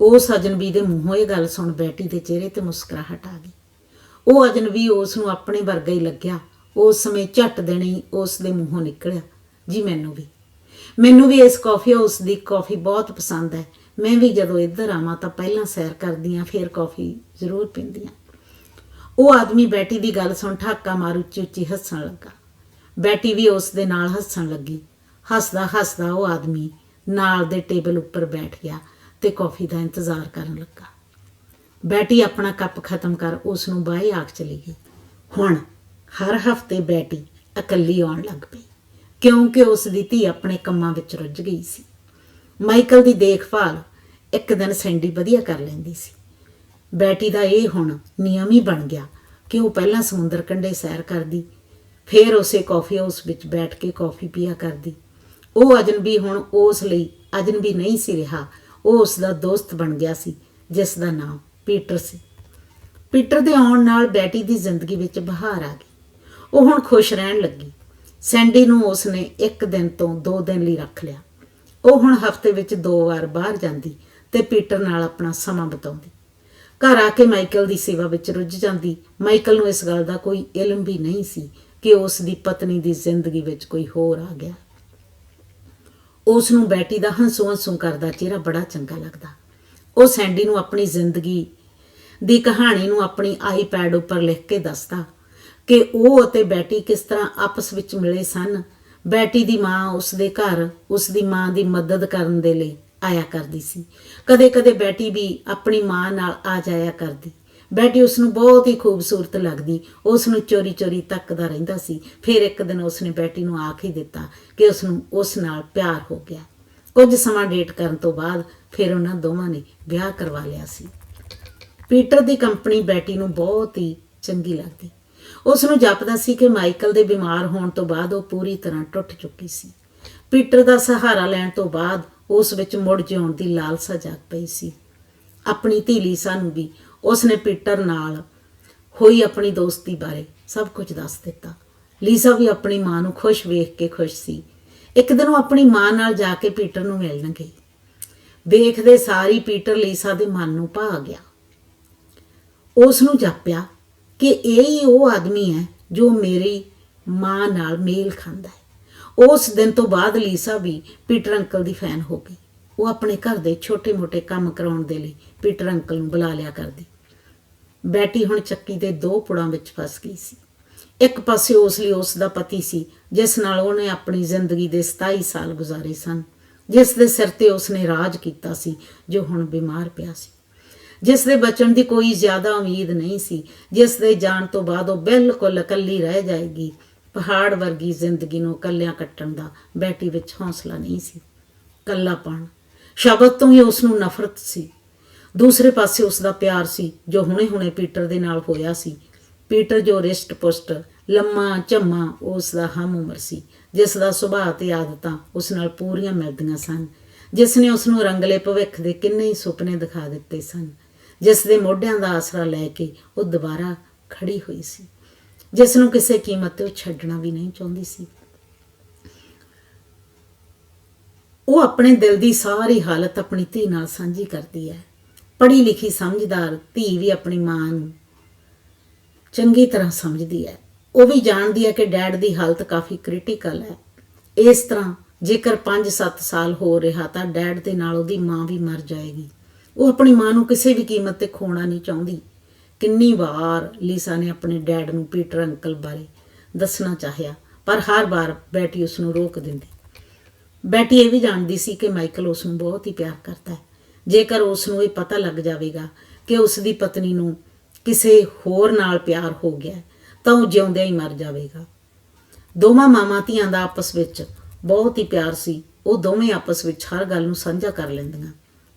ਉਸ ਅਜਨਬੀ ਦੇ ਮੂੰਹੋਂ ਇਹ ਗੱਲ ਸੁਣ ਬੈਟੀ ਦੇ ਚਿਹਰੇ ਤੇ ਮੁਸਕਰਾਹਟ ਆ ਗਈ। ਉਹ ਅਜਨਬੀ ਉਸ ਨੂੰ ਆਪਣੇ ਵਰਗਾ ਹੀ ਲੱਗਿਆ। ਉਸ ਸਮੇਂ ਝੱਟ ਦੇਣੀ ਉਸ ਦੇ ਮੂੰਹੋਂ ਨਿਕਲਿਆ। ਜੀ ਮੈਨੂੰ ਵੀ। ਮੈਨੂੰ ਵੀ ਇਸ ਕਾਫੀ ਹਾਊਸ ਦੀ ਕਾਫੀ ਬਹੁਤ ਪਸੰਦ ਹੈ। ਮੈਂ ਵੀ ਜਦੋਂ ਇੱਧਰ ਆਵਾਂ ਤਾਂ ਪਹਿਲਾਂ ਸੈਰ ਕਰਦੀ ਕਰਦੀਆਂ ਫਿਰ ਕਾਫੀ ਜ਼ਰੂਰ ਪੀਂਦੀ ਪੀਂਦੀਆਂ ਉਹ ਆਦਮੀ ਬੈਟੀ ਦੀ ਗੱਲ ਸੁਣ ਠਾਕਾ ਮਾਰ ਉੱਚੀ ਉੱਚੀ ਹੱਸਣ ਲੱਗਾ। ਬੈਟੀ ਵੀ ਉਸ ਦੇ ਨਾਲ ਹੱਸਣ ਲੱਗੀ। ਹੱਸਦਾ ਹੱਸਦਾ ਉਹ ਆਦਮੀ ਨਾਲ ਦੇ ਟੇਬਲ ਉੱਪਰ ਬੈਠ ਗਿਆ ਤੇ ਕਾਫੀ ਦਾ ਇੰਤਜ਼ਾਰ ਕਰਨ ਲੱਗਾ। ਬੈਟੀ ਆਪਣਾ ਕੱਪ ਖਤਮ ਕਰ ਉਸ ਨੂੰ ਬਾਹੇ ਆਖ ਚਲੀ ਗਈ। ਹੁਣ ਹਰ ਹਫ਼ਤੇ ਬੈਟੀ ਇਕੱਲੀ ਆਉਣ ਲੱਗ ਪਈ, ਕਿਉਂਕਿ ਉਸ ਦੀ ਧੀ ਆਪਣੇ ਕੰਮਾਂ ਵਿੱਚ ਰੁੱਝ ਗਈ ਸੀ। ਮਾਈਕਲ ਦੀ ਦੇਖਭਾਲ ਇੱਕ ਦਿਨ ਸੈਂਡੀ ਵਧੀਆ ਕਰ ਲੈਂਦੀ ਸੀ। ਬੈਟੀ ਦਾ ਇਹ ਹੁਣ ਨਿਯਮ ਹੀ ਬਣ ਗਿਆ ਕਿ ਉਹ ਪਹਿਲਾਂ ਸਮੁੰਦਰ ਕੰਢੇ ਸੈਰ ਕਰਦੀ, ਫਿਰ ਉਸੇ ਕਾਫੀ ਹਾਊਸ ਵਿੱਚ ਬੈਠ ਕੇ ਕਾਫੀ ਪੀਆ ਕਰਦੀ। ਉਹ ਅਜਨਬੀ ਹੁਣ ਉਸ ਲਈ ਅਜਨਬੀ ਨਹੀਂ ਸੀ ਰਿਹਾ, ਉਹ ਉਸ ਦਾ ਦੋਸਤ ਬਣ ਗਿਆ ਸੀ, ਜਿਸ ਦਾ ਨਾਮ ਪੀਟਰ ਸੀ। ਪੀਟਰ ਦੇ ਆਉਣ ਨਾਲ ਬੈਟੀ ਦੀ ਜ਼ਿੰਦਗੀ ਵਿੱਚ ਬਹਾਰ ਆ ਗਈ। ਉਹ ਹੁਣ ਖੁਸ਼ ਰਹਿਣ ਲੱਗੀ। ਸੈਂਡੀ ਨੂੰ ਉਸਨੇ ਇੱਕ ਦਿਨ ਤੋਂ ਦੋ ਦਿਨ ਲਈ ਰੱਖ ਲਿਆ। ਉਹ ਹੁਣ ਹਫ਼ਤੇ ਵਿੱਚ ਦੋ ਵਾਰ ਬਾਹਰ ਜਾਂਦੀ ਤੇ ਪੀਟਰ ਨਾਲ ਆਪਣਾ ਸਮਾਂ ਬਿਤਾਉਂਦੀ। ਘਰ ਆ ਕੇ ਮਾਈਕਲ ਦੀ ਸੇਵਾ ਵਿੱਚ ਰੁੱਝ ਜਾਂਦੀ। ਮਾਈਕਲ ਨੂੰ ਇਸ ਗੱਲ ਦਾ ਕੋਈ ਇਲਮ ਵੀ ਨਹੀਂ ਸੀ ਕਿ ਉਸ ਦੀ ਪਤਨੀ ਦੀ ਜ਼ਿੰਦਗੀ ਵਿੱਚ ਕੋਈ ਹੋਰ ਆ ਗਿਆ। ਉਸ ਨੂੰ ਬੈਟੀ ਦਾ ਹੰਸੂ ਹੰਸੂ ਕਰਦਾ ਚਿਹਰਾ ਬੜਾ ਚੰਗਾ ਲੱਗਦਾ। ਉਹ ਸੈਂਡੀ ਨੂੰ ਆਪਣੀ ਜ਼ਿੰਦਗੀ ਦੀ ਕਹਾਣੀ ਨੂੰ ਆਪਣੀ ਆਈਪੈਡ ਉੱਪਰ ਲਿਖ ਕੇ ਦੱਸਦਾ ਕਿ ਉਹ ਅਤੇ ਬੈਟੀ ਕਿਸ ਤਰ੍ਹਾਂ ਆਪਸ ਵਿੱਚ ਮਿਲੇ ਸਨ। ਬੈਟੀ ਦੀ ਮਾਂ ਉਸ ਦੇ ਘਰ, ਉਸ ਦੀ ਮਾਂ ਦੀ ਮਦਦ ਕਰਨ ਦੇ ਲਈ ਆਇਆ ਕਰਦੀ ਸੀ। ਕਦੇ-ਕਦੇ ਬੈਟੀ ਵੀ ਆਪਣੀ ਮਾਂ ਨਾਲ ਆ ਜਾਇਆ ਕਰਦੀ। ਬੈਟੀ ਉਸ ਨੂੰ ਬਹੁਤ ਹੀ ਖੂਬਸੂਰਤ ਲੱਗਦੀ। ਉਸ ਨੂੰ ਚੋਰੀ-ਚੋਰੀ ਤੱਕਦਾ ਰਹਿੰਦਾ ਸੀ। ਫਿਰ ਇੱਕ ਦਿਨ ਉਸ ਨੇ ਬੈਟੀ ਨੂੰ ਆਖ ਹੀ ਦਿੱਤਾ ਕਿ ਉਸ ਨੂੰ ਉਸ ਨਾਲ ਪਿਆਰ ਹੋ ਗਿਆ। ਕੁਝ ਸਮਾਂ ਡੇਟ ਕਰਨ ਤੋਂ ਬਾਅਦ ਫਿਰ ਉਹਨਾਂ ਦੋਵਾਂ ਨੇ ਵਿਆਹ ਕਰਵਾ ਲਿਆ ਸੀ। ਪੀਟਰ ਦੀ ਕੰਪਨੀ ਬੈਟੀ ਨੂੰ ਬਹੁਤ ਹੀ ਚੰਗੀ ਲੱਗਦੀ। ਉਸ ਨੂੰ ਜਾਪਦਾ ਸੀ ਕਿ ਮਾਈਕਲ ਦੇ ਬਿਮਾਰ ਹੋਣ ਤੋਂ ਬਾਅਦ ਉਹ ਪੂਰੀ ਤਰ੍ਹਾਂ ਟੁੱਟ ਚੁੱਕੀ ਸੀ। ਪੀਟਰ ਦਾ ਸਹਾਰਾ ਲੈਣ ਤੋਂ ਬਾਅਦ ਉਸ ਵਿੱਚ ਮੁੜ ਜਿਉਣ ਦੀ ਲਾਲਸਾ ਜਾਗ ਪਈ ਸੀ। ਆਪਣੀ ਧੀ ਲੀਸਾ ਨੂੰ ਵੀ ਉਸ ਨੇ ਪੀਟਰ ਨਾਲ ਹੋਈ ਆਪਣੀ ਦੋਸਤੀ ਬਾਰੇ ਸਭ ਕੁਝ ਦੱਸ ਦਿੱਤਾ। ਲੀਸਾ ਵੀ ਆਪਣੀ ਮਾਂ ਨੂੰ ਖੁਸ਼ ਵੇਖ ਕੇ ਖੁਸ਼ ਸੀ। ਇੱਕ ਦਿਨ ਉਹ ਆਪਣੀ ਮਾਂ ਨਾਲ ਜਾ ਕੇ ਪੀਟਰ ਨੂੰ ਮਿਲਣ ਗਈ। ਵੇਖਦੇ ਸਾਰੀ ਪੀਟਰ ਲੀਸਾ ਦੇ ਮਨ ਨੂੰ ਭਾ ਗਿਆ। ਉਸ ਨੂੰ ਜਾਪਿਆ ਕਿ ਇਹ ਹੀ ਉਹ ਆਦਮੀ ਹੈ ਜੋ ਮੇਰੀ ਮਾਂ ਨਾਲ ਮੇਲ ਖਾਂਦਾ ਹੈ। ਉਸ ਦਿਨ ਤੋਂ ਬਾਅਦ ਲੀਸਾ ਵੀ ਪੀਟਰ ਅੰਕਲ ਦੀ ਫੈਨ ਹੋ ਗਈ। ਉਹ ਆਪਣੇ ਘਰ ਦੇ ਛੋਟੇ-ਮੋਟੇ ਕੰਮ ਕਰਾਉਣ ਦੇ ਲਈ ਪੀਟਰ ਅੰਕਲ ਨੂੰ ਬੁਲਾ ਲਿਆ ਕਰਦੀ। ਬੈਟੀ ਹੁਣ ਚੱਕੀ ਦੇ ਦੋ ਪੁੜਾਂ ਵਿੱਚ ਫਸ ਗਈ ਸੀ। ਇੱਕ ਪਾਸੇ ਉਸ ਲਈ ਉਸ ਦਾ ਪਤੀ ਸੀ, ਜਿਸ ਨਾਲ ਉਹਨੇ ਆਪਣੀ ਜ਼ਿੰਦਗੀ ਦੇ 27 ਸਾਲ ਗੁਜ਼ਾਰੇ ਸਨ। ਜਿਸ ਦੇ ਸਿਰ ਤੇ ਉਸਨੇ ਰਾਜ ਕੀਤਾ ਸੀ, ਜੋ ਹੁਣ ਬਿਮਾਰ ਪਿਆ ਸੀ। ਜਿਸ ਦੇ ਬਚਣ ਦੀ ਕੋਈ ਜ਼ਿਆਦਾ ਉਮੀਦ ਨਹੀਂ ਸੀ, ਜਿਸ ਦੇ ਜਾਣ ਤੋਂ ਬਾਅਦ ਉਹ ਬਿਲਕੁਲ ਇਕੱਲੀ ਰਹਿ ਜਾਏਗੀ, ਪਹਾੜ ਵਰਗੀ ਜ਼ਿੰਦਗੀ ਨੂੰ ਇਕੱਲਿਆਂ ਕੱਟਣ ਦਾ ਬੈਟੀ ਵਿੱਚ ਹੌਸਲਾ ਨਹੀਂ ਸੀ। ਕੱਲਾਪਣ ਸ਼ਬਦ ਤੋਂ ਹੀ ਉਸ ਨੂੰ ਨਫ਼ਰਤ ਸੀ। ਦੂਸਰੇ ਪਾਸੇ ਉਸ ਦਾ ਪਿਆਰ ਸੀ, ਜੋ ਹੁਣੇ-ਹੁਣੇ ਪੀਟਰ ਦੇ ਨਾਲ ਹੋਇਆ ਸੀ। ਪੀਟਰ ਜੋ ਰਿਸ਼ਟ ਪੁਸ਼ਟ, ਲੰਮਾ ਝੰਮਾ ਉਸ ਦਾ ਹਮ ਉਮਰ ਸੀ, ਜਿਸ ਦਾ ਸੁਭਾਅ ਤੇ ਆਦਤਾਂ ਉਸ ਨਾਲ ਪੂਰੀਆਂ ਮਿਲਦੀਆਂ ਸਨ, ਜਿਸ ਨੇ ਉਸ ਨੂੰ ਰੰਗਲੇ ਭਵਿੱਖ ਦੇ ਕਿੰਨੇ ਹੀ ਸੁਪਨੇ ਦਿਖਾ ਦਿੱਤੇ ਸਨ। ਜਿਸ ਦੇ ਮੋਢਿਆਂ ਦਾ ਆਸਰਾ ਲੈ ਕੇ ਉਹ ਦੁਬਾਰਾ ਖੜੀ ਹੋਈ ਸੀ। ਜਿਸ ਨੂੰ ਕਿਸੇ ਕੀਮਤ ਤੇ ਉਹ ਛੱਡਣਾ ਵੀ ਨਹੀਂ ਚਾਹੁੰਦੀ ਸੀ। ਉਹ ਆਪਣੇ ਦਿਲ ਦੀ ਸਾਰੀ ਹਾਲਤ ਆਪਣੀ ਧੀ ਨਾਲ ਸਾਂਝੀ ਕਰਦੀ ਹੈ। ਪੜ੍ਹੀ ਲਿਖੀ ਸਮਝਦਾਰ ਧੀ ਵੀ ਆਪਣੀ ਮਾਂ ਨੂੰ ਚੰਗੀ ਤਰ੍ਹਾਂ ਸਮਝਦੀ ਹੈ। ਉਹ ਵੀ ਜਾਣਦੀ ਹੈ ਕਿ ਡੈਡ ਦੀ ਹਾਲਤ ਕਾਫੀ ਕ੍ਰਿਟੀਕਲ ਹੈ। ਇਸ ਤਰ੍ਹਾਂ ਜੇਕਰ 5-7 ਸਾਲ ਹੋ ਰਿਹਾ ਤਾਂ ਡੈਡ ਦੇ ਨਾਲ ਉਹਦੀ ਮਾਂ ਵੀ ਮਰ ਜਾਏਗੀ। ਉਹ ਆਪਣੀ ਮਾਂ ਨੂੰ ਕਿਸੇ ਵੀ ਕੀਮਤ ਤੇ ਖੋਣਾ ਨਹੀਂ ਚਾਹੁੰਦੀ। ਕਿੰਨੀ ਵਾਰ ਲੀਸਾ ਨੇ ਆਪਣੇ ਡੈਡ ਨੂੰ ਪੀਟਰ ਅੰਕਲ ਬਾਰੇ ਦੱਸਣਾ ਚਾਹਿਆ, ਪਰ ਹਰ ਵਾਰ ਬੈਟੀ ਉਸ ਨੂੰ ਰੋਕ ਦਿੰਦੀ। ਬੈਟੀ ਇਹ ਵੀ ਜਾਣਦੀ ਸੀ ਕਿ ਮਾਈਕਲ ਉਸ ਨੂੰ ਬਹੁਤ ਹੀ ਪਿਆਰ ਕਰਦਾ ਹੈ। ਜੇਕਰ ਉਸ ਨੂੰ ਇਹ ਪਤਾ ਲੱਗ ਜਾਵੇਗਾ ਕਿ ਉਸ ਦੀ ਪਤਨੀ ਨੂੰ ਕਿਸੇ ਹੋਰ ਨਾਲ ਪਿਆਰ ਹੋ ਗਿਆ ਤਾਂ ਉਹ ਜਿਉਂਦਿਆਂ ਹੀ ਮਰ ਜਾਵੇਗਾ। ਦੋਵਾਂ ਮਾਮਾ ਧੀਆਂ ਦਾ ਆਪਸ ਵਿੱਚ ਬਹੁਤ ਹੀ ਪਿਆਰ ਸੀ। ਉਹ ਦੋਵੇਂ ਆਪਸ ਵਿੱਚ ਹਰ ਗੱਲ ਨੂੰ ਸਾਂਝਾ ਕਰ ਲੈਂਦੀਆਂ।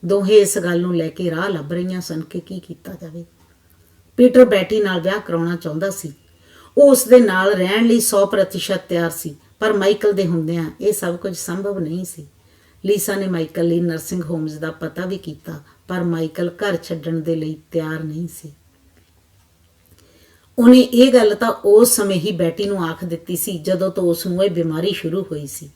ਦੋਹੇ ਇਸ ਗੱਲ ਨੂੰ ਲੈ ਕੇ ਰਾਹ ਲੱਭ ਰਹੀਆਂ ਸਨ ਕਿ ਕੀ ਕੀਤਾ ਜਾਵੇ। ਪੀਟਰ ਬੈਟੀ ਨਾਲ ਵਿਆਹ ਕਰਾਉਣਾ ਚਾਹੁੰਦਾ ਸੀ। ਉਹ ਉਸ ਦੇ ਨਾਲ ਰਹਿਣ ਲਈ 100% ਤਿਆਰ ਸੀ, ਪਰ ਮਾਈਕਲ ਦੇ ਹੁੰਦਿਆਂ ਇਹ ਸਭ ਕੁਝ ਸੰਭਵ ਨਹੀਂ ਸੀ। ਲੀਸਾ ਨੇ ਮਾਈਕਲ ਲਈ ਨਰਸਿੰਗ ਹੋਮਸ ਦਾ ਪਤਾ ਵੀ ਕੀਤਾ, ਪਰ ਮਾਈਕਲ ਘਰ ਛੱਡਣ ਦੇ ਲਈ ਤਿਆਰ ਨਹੀਂ ਸੀ। ਉਹਨੇ ਇਹ ਗੱਲ ਤਾਂ ਉਸ ਸਮੇਂ ਹੀ ਬੈਟੀ ਨੂੰ ਆਖ ਦਿੱਤੀ ਸੀ, ਜਦੋਂ ਤੋਂ ਉਸ ਨੂੰ ਇਹ ਬਿਮਾਰੀ ਸ਼ੁਰੂ ਹੋਈ ਸੀ।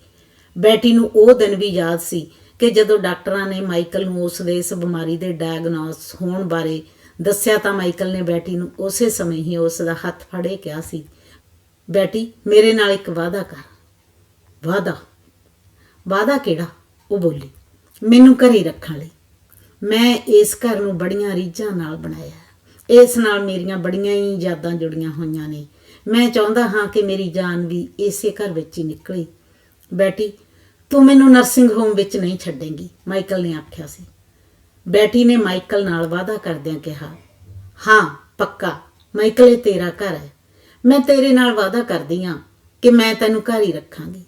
ਬੈਟੀ ਨੂੰ ਉਹ ਦਿਨ ਵੀ ਯਾਦ ਸੀ ਕਿ ਜਦੋਂ ਡਾਕਟਰਾਂ ਨੇ ਮਾਈਕਲ ਨੂੰ ਉਸ ਦੇ ਇਸ ਬਿਮਾਰੀ ਦੇ ਡਾਇਗਨੋਸ ਹੋਣ ਬਾਰੇ ਦੱਸਿਆ ਤਾਂ ਮਾਈਕਲ ਨੇ ਬੈਟੀ ਨੂੰ ਉਸੇ ਸਮੇਂ ਹੀ ਉਸ ਦਾ ਹੱਥ ਫੜੇ ਕਿਹਾ ਸੀ, ਬੈਟੀ, ਮੇਰੇ ਨਾਲ ਇੱਕ ਵਾਅਦਾ ਕਰ। ਵਾਅਦਾ? ਵਾਅਦਾ ਕਿਹੜਾ? ਉਹ ਬੋਲੀ, ਮੈਨੂੰ ਘਰੇ ਰੱਖਣ ਲਈ। ਮੈਂ ਇਸ ਘਰ ਨੂੰ ਬੜੀਆਂ ਰੀਝਾਂ ਨਾਲ ਬਣਾਇਆ ਇਸ ਨਾਲ ਮੇਰੀਆਂ ਬੜੀਆਂ ਹੀ ਯਾਦਾਂ ਜੁੜੀਆਂ ਹੋਈਆਂ ਨੇ। ਮੈਂ ਚਾਹੁੰਦਾ ਹਾਂ ਕਿ ਮੇਰੀ ਜਾਨ ਵੀ ਇਸੇ ਘਰ ਵਿੱਚ ਹੀ ਨਿਕਲੇ। ਬੈਟੀ ਤੂੰ ਮੈਨੂੰ ਨਰਸਿੰਗ ਹੋਮ ਵਿੱਚ ਨਹੀਂ ਛੱਡੇਂਗੀ, ਮਾਈਕਲ ਨੇ ਆਖਿਆ ਸੀ। ਬੈਟੀ ਨੇ ਮਾਈਕਲ ਨਾਲ ਵਾਅਦਾ ਕਰਦਿਆਂ ਕਿਹਾ, ਹਾਂ, ਪੱਕਾ, ਮਾਈਕਲ ਇਹ ਤੇਰਾ ਘਰ ਹੈ। ਮੈਂ ਤੇਰੇ ਨਾਲ ਵਾਅਦਾ ਕਰਦੀ ਹਾਂ ਕਿ ਮੈਂ ਤੈਨੂੰ ਘਰ ਹੀ ਰੱਖਾਂਗੀ,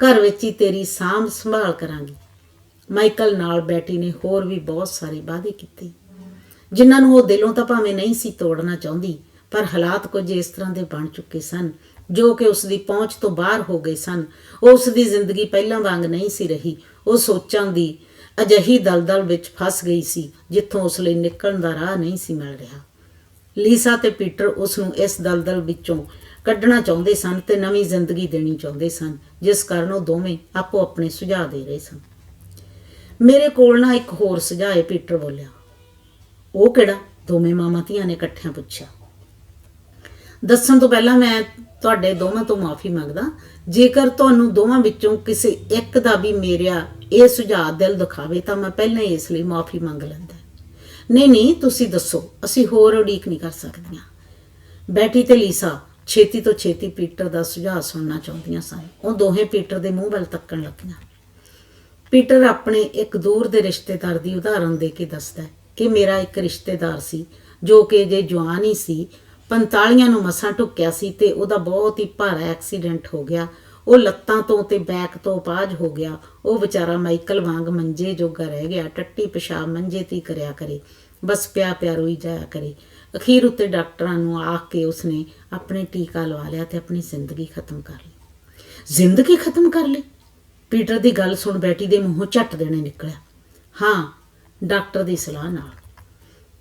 ਘਰ ਵਿੱਚ ਹੀ ਤੇਰੀ ਸਾਂਭ ਸੰਭਾਲ ਕਰਾਂਗੀ। ਮਾਈਕਲ ਨਾਲ ਬੈਟੀ ਨੇ ਹੋਰ ਵੀ ਬਹੁਤ ਸਾਰੇ ਵਾਅਦੇ ਕੀਤੇ। ਜਿਨ੍ਹਾਂ ਨੂੰ ਉਹ ਦਿਲੋਂ ਤਾਂ ਭਾਵੇਂ ਨਹੀਂ ਸੀ ਤੋੜਨਾ ਚਾਹੁੰਦੀ, ਪਰ ਹਾਲਾਤ ਕੁਝ ਇਸ ਤਰ੍ਹਾਂ ਦੇ ਬਣ ਚੁੱਕੇ ਸਨ ਜੋ ਕਿ ਉਸ ਦੀ ਪਹੁੰਚ ਤੋਂ ਬਾਹਰ ਹੋ ਗਏ ਸਨ, ਉਸ ਦੀ ਜ਼ਿੰਦਗੀ ਪਹਿਲਾਂ ਵਾਂਗ ਨਹੀਂ ਸੀ ਰਹੀ। ਉਹ ਸੋਚਾਂ ਦੀ ਅਜਹੀ ਦਲਦਲ ਵਿੱਚ ਫਸ ਗਈ ਸੀ, ਜਿੱਥੋਂ ਉਸ ਲਈ ਨਿਕਲਣ ਦਾ ਰਾਹ ਨਹੀਂ ਸੀ ਮਿਲ ਰਿਹਾ। ਲੀਸਾ ਤੇ ਪੀਟਰ ਉਸ ਨੂੰ ਇਸ ਦਲਦਲ ਵਿੱਚੋਂ ਕੱਢਣਾ ਚਾਹੁੰਦੇ ਸਨ ਤੇ ਨਵੀਂ ਜ਼ਿੰਦਗੀ ਦੇਣੀ ਚਾਹੁੰਦੇ ਸਨ, ਜਿਸ ਕਾਰਨ ਉਹ ਦੋਵੇਂ ਆਪੋ ਆਪਣੇ ਸੁਝਾਅ ਦੇ ਰਹੇ ਸਨ। ਮੇਰੇ ਕੋਲ ਨਾ ਇੱਕ ਹੋਰ ਸੁਝਾਅ ਹੈ ਪੀਟਰ ਬੋਲਿਆ। ਉਹ ਕਿਹੜਾ? ਦੋਵੇਂ ਮਾਮਾ ਧੀਆਂ ਨੇ ਇਕੱਠਿਆਂ ਪੁੱਛਿਆ। ਦੱਸਣ ਤੋਂ ਪਹਿਲਾਂ ਮੈਂ ਤੁਹਾਡੇ ਦੋਵਾਂ ਤੋਂ ਮਾਫੀ ਮੰਗਦਾ। ਜੇਕਰ ਤੁਹਾਨੂੰ ਦੋਵਾਂ ਵਿੱਚੋਂ ਕਿਸੇ ਇੱਕ ਦਾ ਵੀ ਮੇਰਾ ਇਹ ਸੁਝਾਅ ਦਿਲ ਦਿਖਾਵੇ, ਤਾਂ ਮੈਂ ਪਹਿਲਾਂ ਹੀ ਇਸ ਲਈ ਮਾਫੀ ਮੰਗ ਲੈਂਦਾ ਨਹੀਂ ਨਹੀਂ, ਤੁਸੀਂ ਦੱਸੋ, ਅਸੀਂ ਹੋਰ ਉਡੀਕ ਨਹੀਂ ਕਰ ਸਕਦੀਆਂ। ਬੈਟੀ ਤੇ ਲੀਸਾ, ਛੇਤੀ ਤੋਂ ਛੇਤੀ ਪੀਟਰ ਦਾ ਸੁਝਾਅ ਸੁਣਨਾ ਚਾਹੁੰਦੀਆਂ ਸਨ। ਉਹ ਦੋਹੇ ਪੀਟਰ ਦੇ ਮੂੰਹ ਵੱਲ ਤੱਕਣ ਲੱਗੀਆਂ। ਪੀਟਰ ਆਪਣੇ ਇੱਕ ਦੂਰ ਦੇ ਰਿਸ਼ਤੇਦਾਰ ਦੀ ਉਦਾਹਰਨ ਦੇ ਕੇ ਦੱਸਦਾ ਕਿ ਮੇਰਾ ਇੱਕ ਰਿਸ਼ਤੇਦਾਰ ਸੀ, ਜੋ ਕਿ ਜੇ ਜਵਾਨ ਹੀ ਸੀ 45 ਨੂੰ ਮਸਾਂ ਢੁੱਕਿਆ ਸੀ ਤੇ ਉਹਦਾ ਬਹੁਤ ਹੀ ਭਾਰਾ ਐਕਸੀਡੈਂਟ ਹੋ ਗਿਆ। ਉਹ ਲੱਤਾਂ ਤੋਂ ਤੇ ਬੈਕ ਤੋਂ ਪਾਜ ਹੋ ਗਿਆ। ਉਹ ਵਿਚਾਰਾ ਮਾਈਕਲ ਵਾਂਗ ਮੰਜੇ ਜੋਗਾ ਰਹਿ ਗਿਆ। ਟੱਟੀ ਪਿਸ਼ਾਬ ਮੰਜੇ ਤੇ ਕਰਿਆ ਕਰੇ। ਬਸ ਪਿਆ ਪਿਆ ਰੋਈ ਜਾਇਆ ਕਰੇ। ਅਖੀਰ ਉੱਤੇ ਡਾਕਟਰਾਂ ਨੂੰ ਆਖ ਕੇ ਉਸਨੇ ਆਪਣੇ ਟੀਕਾ ਲਵਾ ਲਿਆ ਤੇ ਆਪਣੀ ਜ਼ਿੰਦਗੀ ਖਤਮ ਕਰ ਲਈ। ਜ਼ਿੰਦਗੀ ਖਤਮ ਕਰ ਲਈ? ਪੀਟਰ ਦੀ ਗੱਲ ਸੁਣ ਬੈਟੀ ਦੇ ਮੂੰਹੋਂ ਝੱਟ ਦੇਣੇ ਨਿਕਲਿਆ। ਹਾਂ, ਡਾਕਟਰ ਦੀ ਸਲਾਹ ਨਾਲ।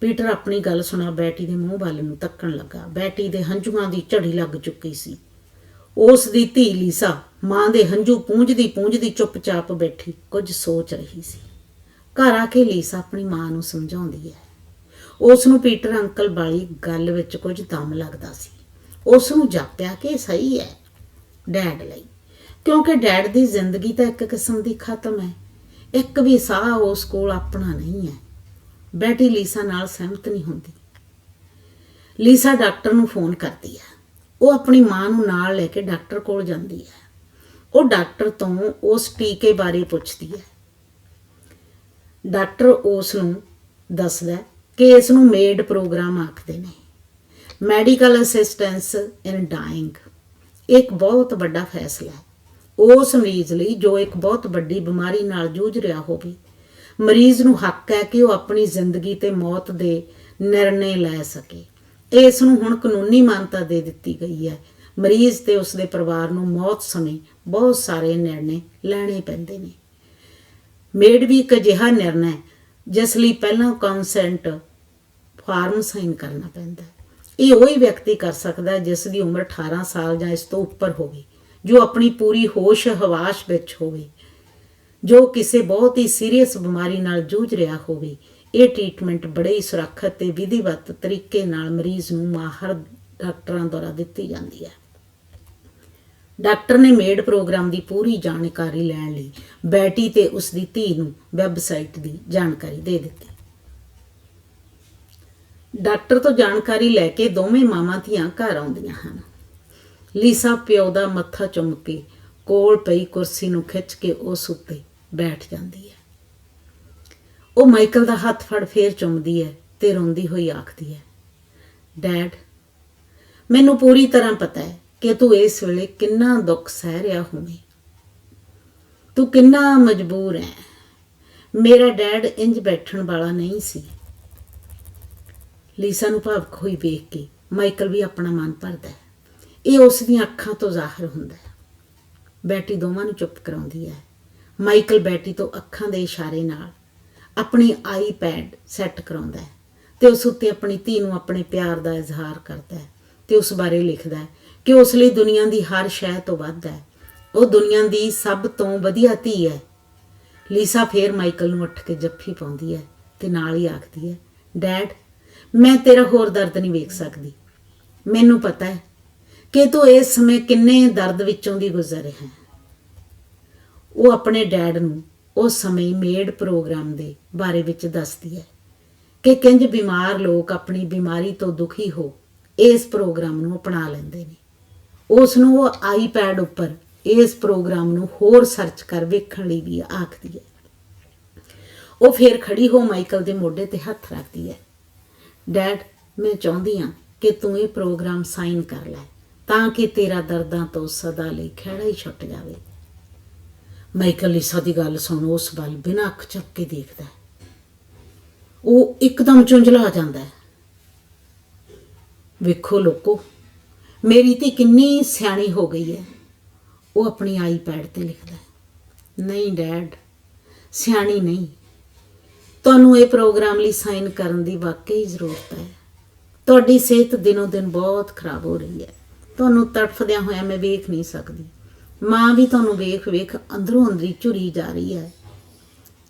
ਪੀਟਰ ਆਪਣੀ ਗੱਲ ਸੁਣਾ ਬੈਟੀ ਦੇ ਮੂੰਹ ਵੱਲ ਨੂੰ ਤੱਕਣ ਲੱਗਾ। ਬੈਟੀ ਦੇ ਹੰਝੂਆਂ ਦੀ ਝੜੀ ਲੱਗ ਚੁੱਕੀ ਸੀ। ਉਸ ਦੀ ਧੀ ਲੀਸਾ ਮਾਂ ਦੇ ਹੰਝੂ ਪੂੰਝਦੀ ਪੂੰਝਦੀ ਚੁੱਪਚਾਪ ਬੈਠੀ ਕੁਝ ਸੋਚ ਰਹੀ ਸੀ। ਘਰ ਆ ਕੇ ਲੀਸਾ ਆਪਣੀ ਮਾਂ ਨੂੰ ਸਮਝਾਉਂਦੀ ਹੈ। ਉਸ ਨੂੰ ਪੀਟਰ ਅੰਕਲ ਵਾਲੀ ਗੱਲ ਵਿੱਚ ਕੁਝ ਦਮ ਲੱਗਦਾ ਸੀ। ਉਸ ਨੂੰ ਜਾਪਿਆ ਕਿ ਸਹੀ ਹੈ, ਡੈਡ ਲਈ। ਕਿਉਂਕਿ ਡੈਡ ਦੀ ਜ਼ਿੰਦਗੀ ਤਾਂ ਇੱਕ ਕਿਸਮ ਦੀ ਖਤਮ ਹੈ। ਇੱਕ ਵੀ ਸਾਹ ਉਸ ਕੋਲ ਆਪਣਾ ਨਹੀਂ ਹੈ। ਬੈਟੀ ਲੀਸਾ ਨਾਲ ਸਹਿਮਤ ਨਹੀਂ ਹੁੰਦੀ। ਲੀਸਾ ਡਾਕਟਰ ਨੂੰ ਫੋਨ ਕਰਦੀ ਹੈ। ਉਹ ਆਪਣੀ ਮਾਂ ਨੂੰ ਨਾਲ ਲੈ ਕੇ ਡਾਕਟਰ ਕੋਲ ਜਾਂਦੀ ਹੈ। ਉਹ ਡਾਕਟਰ ਤੋਂ ਉਸ ਟੀਕੇ ਬਾਰੇ ਪੁੱਛਦੀ ਹੈ। ਡਾਕਟਰ ਉਸ ਨੂੰ ਦੱਸਦਾ ਕਿ ਇਸ ਨੂੰ ਮੇਡ ਪ੍ਰੋਗਰਾਮ ਆਖਦੇ ਨੇ। ਮੈਡੀਕਲ ਅਸਿਸਟੈਂਸ ਇਨ ਡਾਈਂਗ ਇੱਕ ਬਹੁਤ ਵੱਡਾ ਫੈਸਲਾ ਹੈ। ਉਸ ਮਰੀਜ਼ ਲਈ ਜੋ ਇੱਕ ਬਹੁਤ ਵੱਡੀ ਬਿਮਾਰੀ ਨਾਲ ਜੂਝ ਰਿਹਾ ਹੋਵੇ ਮਰੀਜ਼ ਨੂੰ ਹੱਕ ਹੈ ਕਿ ਉਹ ਆਪਣੀ ਜ਼ਿੰਦਗੀ ਤੇ ਮੌਤ ਦੇ ਨਿਰਣੇ ਲੈ ਸਕੇ। ਇਸ ਨੂੰ ਹੁਣ ਕਾਨੂੰਨੀ ਮਾਨਤਾ ਦੇ ਦਿੱਤੀ ਗਈ ਹੈ। ਮਰੀਜ਼ ਤੇ ਉਸ ਦੇ ਪਰਿਵਾਰ ਨੂੰ ਮੌਤ ਸਮੇਂ ਬਹੁਤ ਸਾਰੇ ਨਿਰਣੇ ਲੈਣੇ ਪੈਂਦੇ ਨੇ। ਮੇਡ ਵੀ ਇੱਕ ਅਜਿਹਾ ਨਿਰਣਾ ਹੈ, ਜਿਸ ਲਈ ਪਹਿਲਾਂ ਕਨਸੈਂਟ ਫਾਰਮ ਸਾਈਨ ਕਰਨਾ ਪੈਂਦਾ ਹੈ। ਇਹ ਉਹੀ ਵਿਅਕਤੀ ਕਰ ਸਕਦਾ ਜਿਸ ਦੀ ਉਮਰ 18 ਸਾਲ ਜਾਂ ਇਸ ਤੋਂ ਉੱਪਰ ਹੋਵੇ, ਜੋ ਆਪਣੀ ਪੂਰੀ ਹੋਸ਼ ਹਵਾਸ਼ ਵਿੱਚ ਹੋਵੇ। ਜੋ ਕਿਸੇ ਬਹੁਤ ਹੀ ਸੀਰੀਅਸ ਬਿਮਾਰੀ ਨਾਲ ਜੂਝ ਰਿਹਾ ਹੋਵੇ, ਇਹ ਟ੍ਰੀਟਮੈਂਟ ਬੜੇ ਹੀ ਸੁਰੱਖਿਅਤ ਤੇ ਵਿਧੀਵਤ ਤਰੀਕੇ ਨਾਲ ਮਰੀਜ਼ ਨੂੰ ਮਾਹਰ ਡਾਕਟਰਾਂ ਦੁਆਰਾ ਦਿੱਤੀ ਜਾਂਦੀ ਹੈ। ਡਾਕਟਰ ਨੇ ਮੇਡ ਪ੍ਰੋਗਰਾਮ ਦੀ ਪੂਰੀ ਜਾਣਕਾਰੀ ਲੈਣ ਲਈ ਬੈਟੀ ਤੇ ਉਸ ਦੀ ਧੀ ਨੂੰ ਵੈਬਸਾਈਟ ਦੀ ਜਾਣਕਾਰੀ ਦੇ ਦਿੱਤੀ। ਡਾਕਟਰ ਤੋਂ ਜਾਣਕਾਰੀ ਲੈ ਕੇ ਦੋਵੇਂ ਮਾਵਾਂ ਧੀਆਂ ਘਰ ਆਉਂਦੀਆਂ ਹਨ। ਲੀਸਾ ਪਿਓ ਦਾ ਮੱਥਾ ਚੁੰਮ ਕੇ ਕੋਲ ਪਈ ਕੁਰਸੀ ਨੂੰ ਖਿੱਚ ਕੇ ਉਸ ਉੱਤੇ ਬੈਠ ਜਾਂਦੀ ਹੈ। ਉਹ ਮਾਈਕਲ ਦਾ ਹੱਥ ਫੜ ਫੇਰ ਚੁੰਮਦੀ ਹੈ ਤੇ ਰੋਂਦੀ ਹੋਈ ਆਖਦੀ ਹੈ, ਡੈਡ, ਮੈਨੂੰ ਪੂਰੀ ਤਰ੍ਹਾਂ ਪਤਾ ਹੈ ਕਿ ਤੂੰ ਇਸ ਵੇਲੇ ਕਿੰਨਾ ਦੁੱਖ ਸਹਿ ਰਿਹਾ ਹੋਵੇਂ। ਤੂੰ ਕਿੰਨਾ ਮਜਬੂਰ ਹੈ। ਮੇਰਾ ਡੈਡ ਇੰਜ ਬੈਠਣ ਵਾਲਾ ਨਹੀਂ ਸੀ। ਲੀਸਾ ਨੂੰ ਭਾਵਕ ਹੋਈ ਵੇਖ ਕੇ ਮਾਈਕਲ ਵੀ ਆਪਣਾ ਮਨ ਭਰਦਾ ਹੈ। ਇਹ ਉਸ ਦੀਆਂ ਅੱਖਾਂ ਤੋਂ ਜ਼ਾਹਰ ਹੁੰਦਾ ਹੈ। ਬੈਟੀ ਦੋਵਾਂ ਨੂੰ ਚੁੱਪ ਕਰਾਉਂਦੀ ਹੈ। ਮਾਈਕਲ ਬੈਟੀ ਤੋਂ ਅੱਖਾਂ ਦੇ ਇਸ਼ਾਰੇ ਨਾਲ ਆਪਣੀ ਆਈਪੈਡ ਸੈੱਟ ਕਰਾਉਂਦਾ ਹੈ ਤੇ ਉਸ ਉੱਤੇ ਆਪਣੀ ਧੀ ਨੂੰ ਆਪਣੇ ਪਿਆਰ ਦਾ ਇਜ਼ਹਾਰ ਕਰਦਾ ਹੈ ਤੇ ਉਸ ਬਾਰੇ ਲਿਖਦਾ ਹੈ ਕਿ ਉਸ ਲਈ ਦੁਨੀਆ ਦੀ ਹਰ ਸ਼ੈ ਤੋਂ ਵੱਧ ਹੈ। ਉਹ ਦੁਨੀਆ ਦੀ ਸਭ ਤੋਂ ਵਧੀਆ ਧੀ ਹੈ। ਲੀਸਾ ਫੇਰ ਮਾਈਕਲ ਨੂੰ ਉੱਠ ਕੇ ਜੱਫੀ ਪਾਉਂਦੀ ਹੈ ਤੇ ਨਾਲ ਹੀ ਆਖਦੀ ਹੈ, ਡੈਡ, ਮੈਂ ਤੇਰਾ ਹੋਰ ਦਰਦ ਨਹੀਂ ਵੇਖ ਸਕਦੀ। ਮੈਨੂੰ ਪਤਾ ਹੈ ਕਿ ਤੂੰ ਇਸ ਸਮੇਂ ਕਿੰਨੇ ਦਰਦ ਵਿੱਚੋਂ ਦੀ ਗੁਜ਼ਰ ਰਿਹਾ ਹੈ। ਉਹ ਆਪਣੇ ਡੈਡ ਨੂੰ ਉਸ ਸਮੇਂ ਮੇਡ ਪ੍ਰੋਗਰਾਮ ਦੇ ਬਾਰੇ ਵਿੱਚ ਦੱਸਦੀ ਹੈ ਕਿ ਕਿੰਜ ਬਿਮਾਰ ਲੋਕ ਆਪਣੀ ਬਿਮਾਰੀ ਤੋਂ ਦੁਖੀ ਹੋ ਇਸ ਪ੍ਰੋਗਰਾਮ ਨੂੰ ਅਪਣਾ ਲੈਂਦੇ ਨੇ। ਉਸ ਨੂੰ ਉਹ ਆਈਪੈਡ ਉੱਪਰ ਇਸ ਪ੍ਰੋਗਰਾਮ ਨੂੰ ਹੋਰ ਸਰਚ ਕਰ ਵੇਖਣ ਲਈ ਵੀ ਆਖਦੀ ਹੈ। ਉਹ ਫੇਰ ਖੜੀ ਹੋ ਮਾਈਕਲ ਦੇ ਮੋਢੇ ਤੇ ਹੱਥ ਰੱਖਦੀ ਹੈ। ਡੈਡ, ਮੈਂ ਚਾਹੁੰਦੀ ਹਾਂ ਕਿ ਤੂੰ ਇਹ ਪ੍ਰੋਗਰਾਮ ਸਾਈਨ ਕਰ ਲੈ ਤਾਂ ਕਿ ਤੇਰਾ ਦਰਦਾਂ ਤੋਂ ਸਦਾ ਲਈ ਖਹਿੜਾ ਹੀ ਛੁੱਟ ਜਾਵੇ। ਮਾਈਕਲ ਲੀਸਾ ਦੀ ਗੱਲ ਸੁਣ ਉਸ ਵੱਲ ਬਿਨਾਂ ਅੱਖ ਚੱਕ ਕੇ ਦੇਖਦਾ ਹੈ। ਉਹ ਇੱਕਦਮ ਚੁੰਝਲਾ ਜਾਂਦਾ ਹੈ। ਵੇਖੋ ਲੋਕੋ, ਮੇਰੀ ਤੇ ਕਿੰਨੀ ਸਿਆਣੀ ਹੋ ਗਈ ਹੈ। ਉਹ ਆਪਣੀ ਆਈਪੈਡ ਤੇ ਲਿਖਦਾ ਹੈ। ਨਹੀਂ ਡੈਡ, ਸਿਆਣੀ ਨਹੀਂ। ਤੁਹਾਨੂੰ ਇਹ ਪ੍ਰੋਗਰਾਮ ਲਈ ਸਾਈਨ ਕਰਨ ਦੀ ਵਾਕਈ ਜ਼ਰੂਰਤ ਹੈ। ਤੁਹਾਡੀ ਸਿਹਤ ਦਿਨੋਂ ਦਿਨ ਬਹੁਤ ਖਰਾਬ ਹੋ ਰਹੀ ਹੈ। ਤੁਹਾਨੂੰ ਤੜਫਦਿਆਂ ਹੋਇਆ ਮੈਂ ਵੇਖ ਨਹੀਂ ਸਕਦੀ। ਮਾਂ ਵੀ ਤੁਹਾਨੂੰ ਵੇਖ ਵੇਖ ਅੰਦਰੋਂ ਅੰਦਰੀ ਝੁਰੀ ਜਾ ਰਹੀ ਹੈ।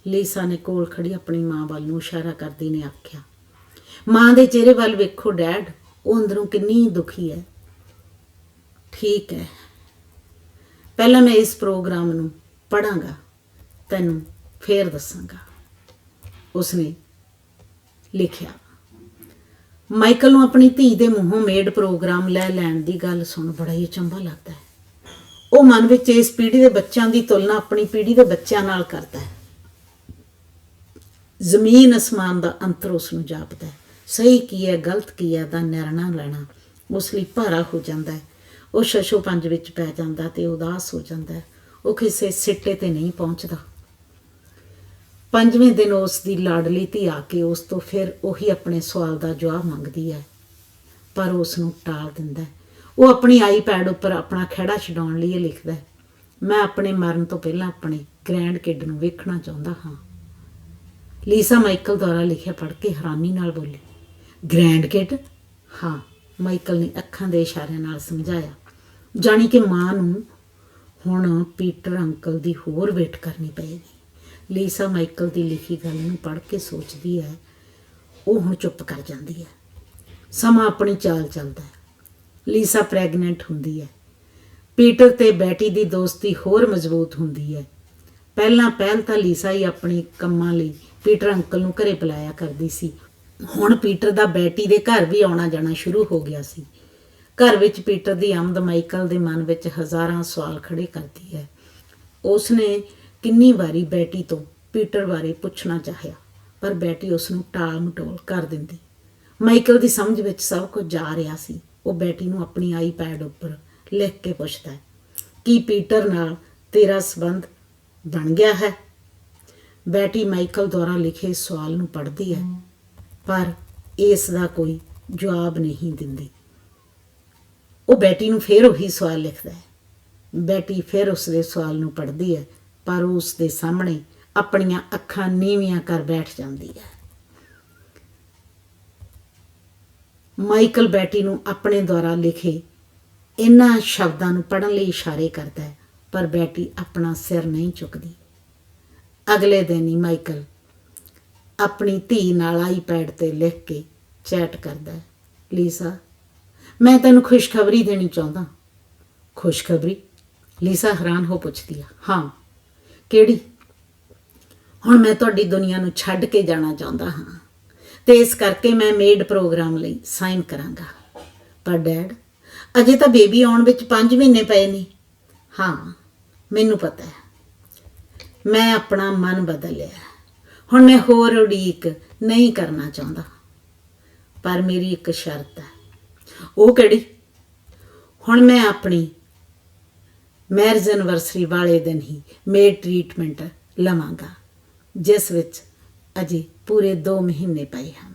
ਲੀਸਾ ਨੇ ਕੋਲ ਖੜੀ ਆਪਣੀ ਮਾਂ ਵੱਲ ਨੂੰ ਇਸ਼ਾਰਾ ਕਰਦੀ ਨੇ ਆਖਿਆ, ਮਾਂ ਦੇ ਚਿਹਰੇ ਵੱਲ ਵੇਖੋ ਡੈਡ, ਉਹ ਅੰਦਰੋਂ ਕਿੰਨੀ ਦੁਖੀ ਹੈ। ਠੀਕ ਹੈ। ਪਹਿਲਾਂ ਮੈਂ ਇਸ ਪ੍ਰੋਗਰਾਮ ਨੂੰ ਪੜਾਂਗਾ ਤੈਨੂੰ ਫੇਰ ਦੱਸਾਂਗਾ। ਉਸਨੇ ਲਿਖਿਆ, ਮਾਈਕਲ ਨੂੰ ਆਪਣੀ ਧੀ ਦੇ ਮੂੰਹੋਂ ਮੇਡ ਪ੍ਰੋਗਰਾਮ ਲੈ ਲੈਣ ਦੀ ਗੱਲ ਸੁਣ ਬੜਾ ਹੀ ਚੰਬਾ ਲੱਗਦਾ ਹੈ। ਉਹ ਮਨ ਵਿੱਚ ਇਸ ਪੀੜ੍ਹੀ ਦੇ ਬੱਚਿਆਂ ਦੀ ਤੁਲਨਾ ਆਪਣੀ ਪੀੜ੍ਹੀ ਦੇ ਬੱਚਿਆਂ ਨਾਲ ਕਰਦਾ ਹੈ। ਜ਼ਮੀਨ ਅਸਮਾਨ ਦਾ ਅੰਤਰ ਉਸ ਨੂੰ ਜਾਪਦਾ ਹੈ। ਸਹੀ ਕੀ ਹੈ, ਗਲਤ ਕੀ ਹੈ, ਦਾ ਨਿਰਣਾ ਲੈਣਾ ਉਸ ਲਈ ਭਾਰਾ ਹੋ ਜਾਂਦਾ ਹੈ। ਉਹ ਸ਼ਸ਼ੋ ਪੰਜ ਵਿੱਚ ਪੈ ਜਾਂਦਾ ਤੇ ਉਦਾਸ ਹੋ ਜਾਂਦਾ ਹੈ। ਉਹ ਕਿਸੇ ਸਿੱਟੇ ਤੇ ਨਹੀਂ ਪਹੁੰਚਦਾ। ਪੰਜਵੇਂ ਦਿਨ ਉਸ ਦੀ ਲਾਡਲੀ ਧੀ ਆ ਕੇ ਉਸ ਤੋਂ ਫਿਰ ਉਹੀ ਆਪਣੇ ਸਵਾਲ ਦਾ ਜਵਾਬ ਮੰਗਦੀ ਹੈ। ਪਰ ਉਸ ਨੂੰ ਟਾਲ ਦਿੰਦਾ ਹੈ। ਉਹ ਆਪਣੀ ਆਈਪੈਡ ਉੱਪਰ ਆਪਣਾ ਖਹਿੜਾ ਛਡਾਉਣ ਲਈ ਇਹ ਲਿਖਦਾ ਹੈ। ਮੈਂ ਆਪਣੇ ਮਰਨ ਤੋਂ ਪਹਿਲਾਂ ਆਪਣੇ ਗ੍ਰੈਂਡ ਕਿਡ ਨੂੰ ਵੇਖਣਾ ਚਾਹੁੰਦਾ ਹਾਂ। ਲੀਸਾ ਮਾਈਕਲ ਦੁਆਰਾ ਲਿਖਿਆ ਪੜ੍ਹ ਕੇ ਹੈਰਾਨੀ ਨਾਲ ਬੋਲੀ ਗ੍ਰੈਂਡ ਕਿਡ ਹਾਂ, ਮਾਈਕਲ ਨੇ ਅੱਖਾਂ ਦੇ ਇਸ਼ਾਰਿਆਂ ਨਾਲ ਸਮਝਾਇਆ। ਜਾਣੀ ਕਿ ਮਾਂ ਨੂੰ ਹੁਣ ਪੀਟਰ ਅੰਕਲ ਦੀ ਹੋਰ ਵੇਟ ਕਰਨੀ ਪਏਗੀ। ਲੀਸਾ ਮਾਈਕਲ ਦੀ ਲਿਖੀ ਗੱਲ ਨੂੰ ਪੜ੍ਹ ਕੇ ਸੋਚਦੀ ਹੈ, ਉਹ ਹੁਣ ਚੁੱਪ ਕਰ ਜਾਂਦੀ ਹੈ। ਸਮਾਂ ਆਪਣੀ ਚਾਲ ਚੱਲਦਾ ਹੈ। ਲੀਸਾ ਪ੍ਰੈਗਨੈਂਟ ਹੁੰਦੀ ਹੈ। ਪੀਟਰ ਤੇ ਬੈਟੀ ਦੀ ਦੋਸਤੀ ਹੋਰ ਮਜ਼ਬੂਤ ਹੁੰਦੀ ਹੈ। ਪਹਿਲਾਂ ਪਹਿਲ ਤਾਂ ਲੀਸਾ ਹੀ ਆਪਣੇ ਕੰਮਾਂ ਲਈ ਪੀਟਰ ਅੰਕਲ ਨੂੰ ਘਰੇ ਬੁਲਾਇਆ ਕਰਦੀ ਸੀ। ਹੁਣ ਪੀਟਰ ਦਾ ਬੈਟੀ ਦੇ ਘਰ ਵੀ ਆਉਣਾ ਜਾਣਾ ਸ਼ੁਰੂ ਹੋ ਗਿਆ ਸੀ। ਘਰ ਵਿੱਚ ਪੀਟਰ ਦੀ ਆਮਦ ਮਾਈਕਲ ਦੇ ਮਨ ਵਿੱਚ ਹਜ਼ਾਰਾਂ ਸਵਾਲ ਖੜੇ ਕਰਦੀ ਹੈ। ਉਸ ਨੇ ਕਿੰਨੀ ਵਾਰੀ ਬੈਟੀ ਤੋਂ ਪੀਟਰ ਬਾਰੇ ਪੁੱਛਣਾ ਚਾਹਿਆ, ਪਰ ਬੈਟੀ ਉਸ ਨੂੰ ਟਾਲ ਮਟੋਲ ਕਰ ਦਿੰਦੀ। ਮਾਈਕਲ ਦੀ ਸਮਝ ਵਿੱਚ ਸਭ ਕੁਝ ਜਾ ਰਿਹਾ ਸੀ। ਉਹ ਬੈਟੀ ਨੂੰ ਆਪਣੀ ਆਈਪੈਡ ਉੱਪਰ ਲਿਖ ਕੇ ਪੁੱਛਦਾ ਹੈ, ਕੀ ਪੀਟਰ ਨਾਲ ਤੇਰਾ ਸਬੰਧ ਬਣ ਗਿਆ ਹੈ? ਬੈਟੀ ਮਾਈਕਲ ਦੁਆਰਾ ਲਿਖੇ ਸਵਾਲ ਨੂੰ ਪੜ੍ਹਦੀ ਹੈ, ਪਰ ਇਸ ਦਾ ਕੋਈ ਜਵਾਬ ਨਹੀਂ ਦਿੰਦੀ। ਉਹ ਬੈਟੀ ਨੂੰ ਫਿਰ ਉਹੀ ਸਵਾਲ ਲਿਖਦਾ ਹੈ। ਬੈਟੀ ਫਿਰ ਉਸ ਦੇ ਸਵਾਲ ਨੂੰ ਪੜ੍ਹਦੀ ਹੈ, ਪਰ ਉਹ ਉਸ ਦੇ ਸਾਹਮਣੇ ਆਪਣੀਆਂ ਅੱਖਾਂ ਨੀਵੀਆਂ ਕਰ ਬੈਠ ਜਾਂਦੀ ਹੈ। ਮਾਈਕਲ ਬੈਟੀ ਨੂੰ ਆਪਣੇ ਦੁਆਰਾ ਲਿਖੇ ਇਹਨਾਂ ਸ਼ਬਦਾਂ ਨੂੰ ਪੜ੍ਹਨ ਲਈ ਇਸ਼ਾਰੇ ਕਰਦਾ ਹੈ, ਪਰ ਬੈਟੀ ਆਪਣਾ ਸਿਰ ਨਹੀਂ ਚੁੱਕਦੀ। ਅਗਲੇ ਦਿਨ ਹੀ ਮਾਈਕਲ ਆਪਣੀ ਧੀ ਨਾਲ ਆਈਪੈਡ ਤੇ ਲਿਖ ਕੇ ਚੈਟ ਕਰਦਾ ਹੈ। ਲੀਸਾ, ਮੈਂ ਤੈਨੂੰ ਖੁਸ਼ਖਬਰੀ ਦੇਣੀ ਚਾਹੁੰਦਾ। ਖੁਸ਼ਖਬਰੀ? ਲੀਸਾ ਹੈਰਾਨ ਹੋ ਪੁੱਛਦੀ ਆ। ਹਾਂ। ਕਿਹੜੀ? ਹੁਣ ਮੈਂ ਤੁਹਾਡੀ ਦੁਨੀਆ ਨੂੰ ਛੱਡ ਕੇ ਜਾਣਾ ਚਾਹੁੰਦਾ ਹਾਂ। ਤੇ ਇਸ ਕਰਕੇ ਮੈਂ ਮੇਡ ਪ੍ਰੋਗਰਾਮ ਲਈ ਸਾਈਨ ਕਰਾਂਗਾ। ਪਰ ਡੈਡ ਅਜੇ ਤਾਂ ਬੇਬੀ ਆਉਣ ਵਿੱਚ 5 ਮਹੀਨੇ ਪਏ ਨੇ। ਹਾਂ, ਮੈਨੂੰ ਪਤਾ ਹੈ। ਮੈਂ ਆਪਣਾ ਮਨ ਬਦਲ ਲਿਆ। ਹੁਣ ਮੈਂ ਹੋਰ ਉਡੀਕ ਨਹੀਂ ਕਰਨਾ ਚਾਹੁੰਦਾ। ਪਰ ਮੇਰੀ ਇੱਕ ਸ਼ਰਤ ਹੈ। ਉਹ ਕਿਹੜੀ? ਹੁਣ ਮੈਂ ਆਪਣੀ ਮੈਰਿਜ ਐਨਵਰਸਰੀ ਵਾਲੇ ਦਿਨ ਹੀ ਮੇਡ ਟ੍ਰੀਟਮੈਂਟ ਲਵਾਂਗਾ, ਜਿਸ ਵਿੱਚ ਅਜੇ ਪੂਰੇ 2 ਮਹੀਨੇ ਪਏ ਹਨ।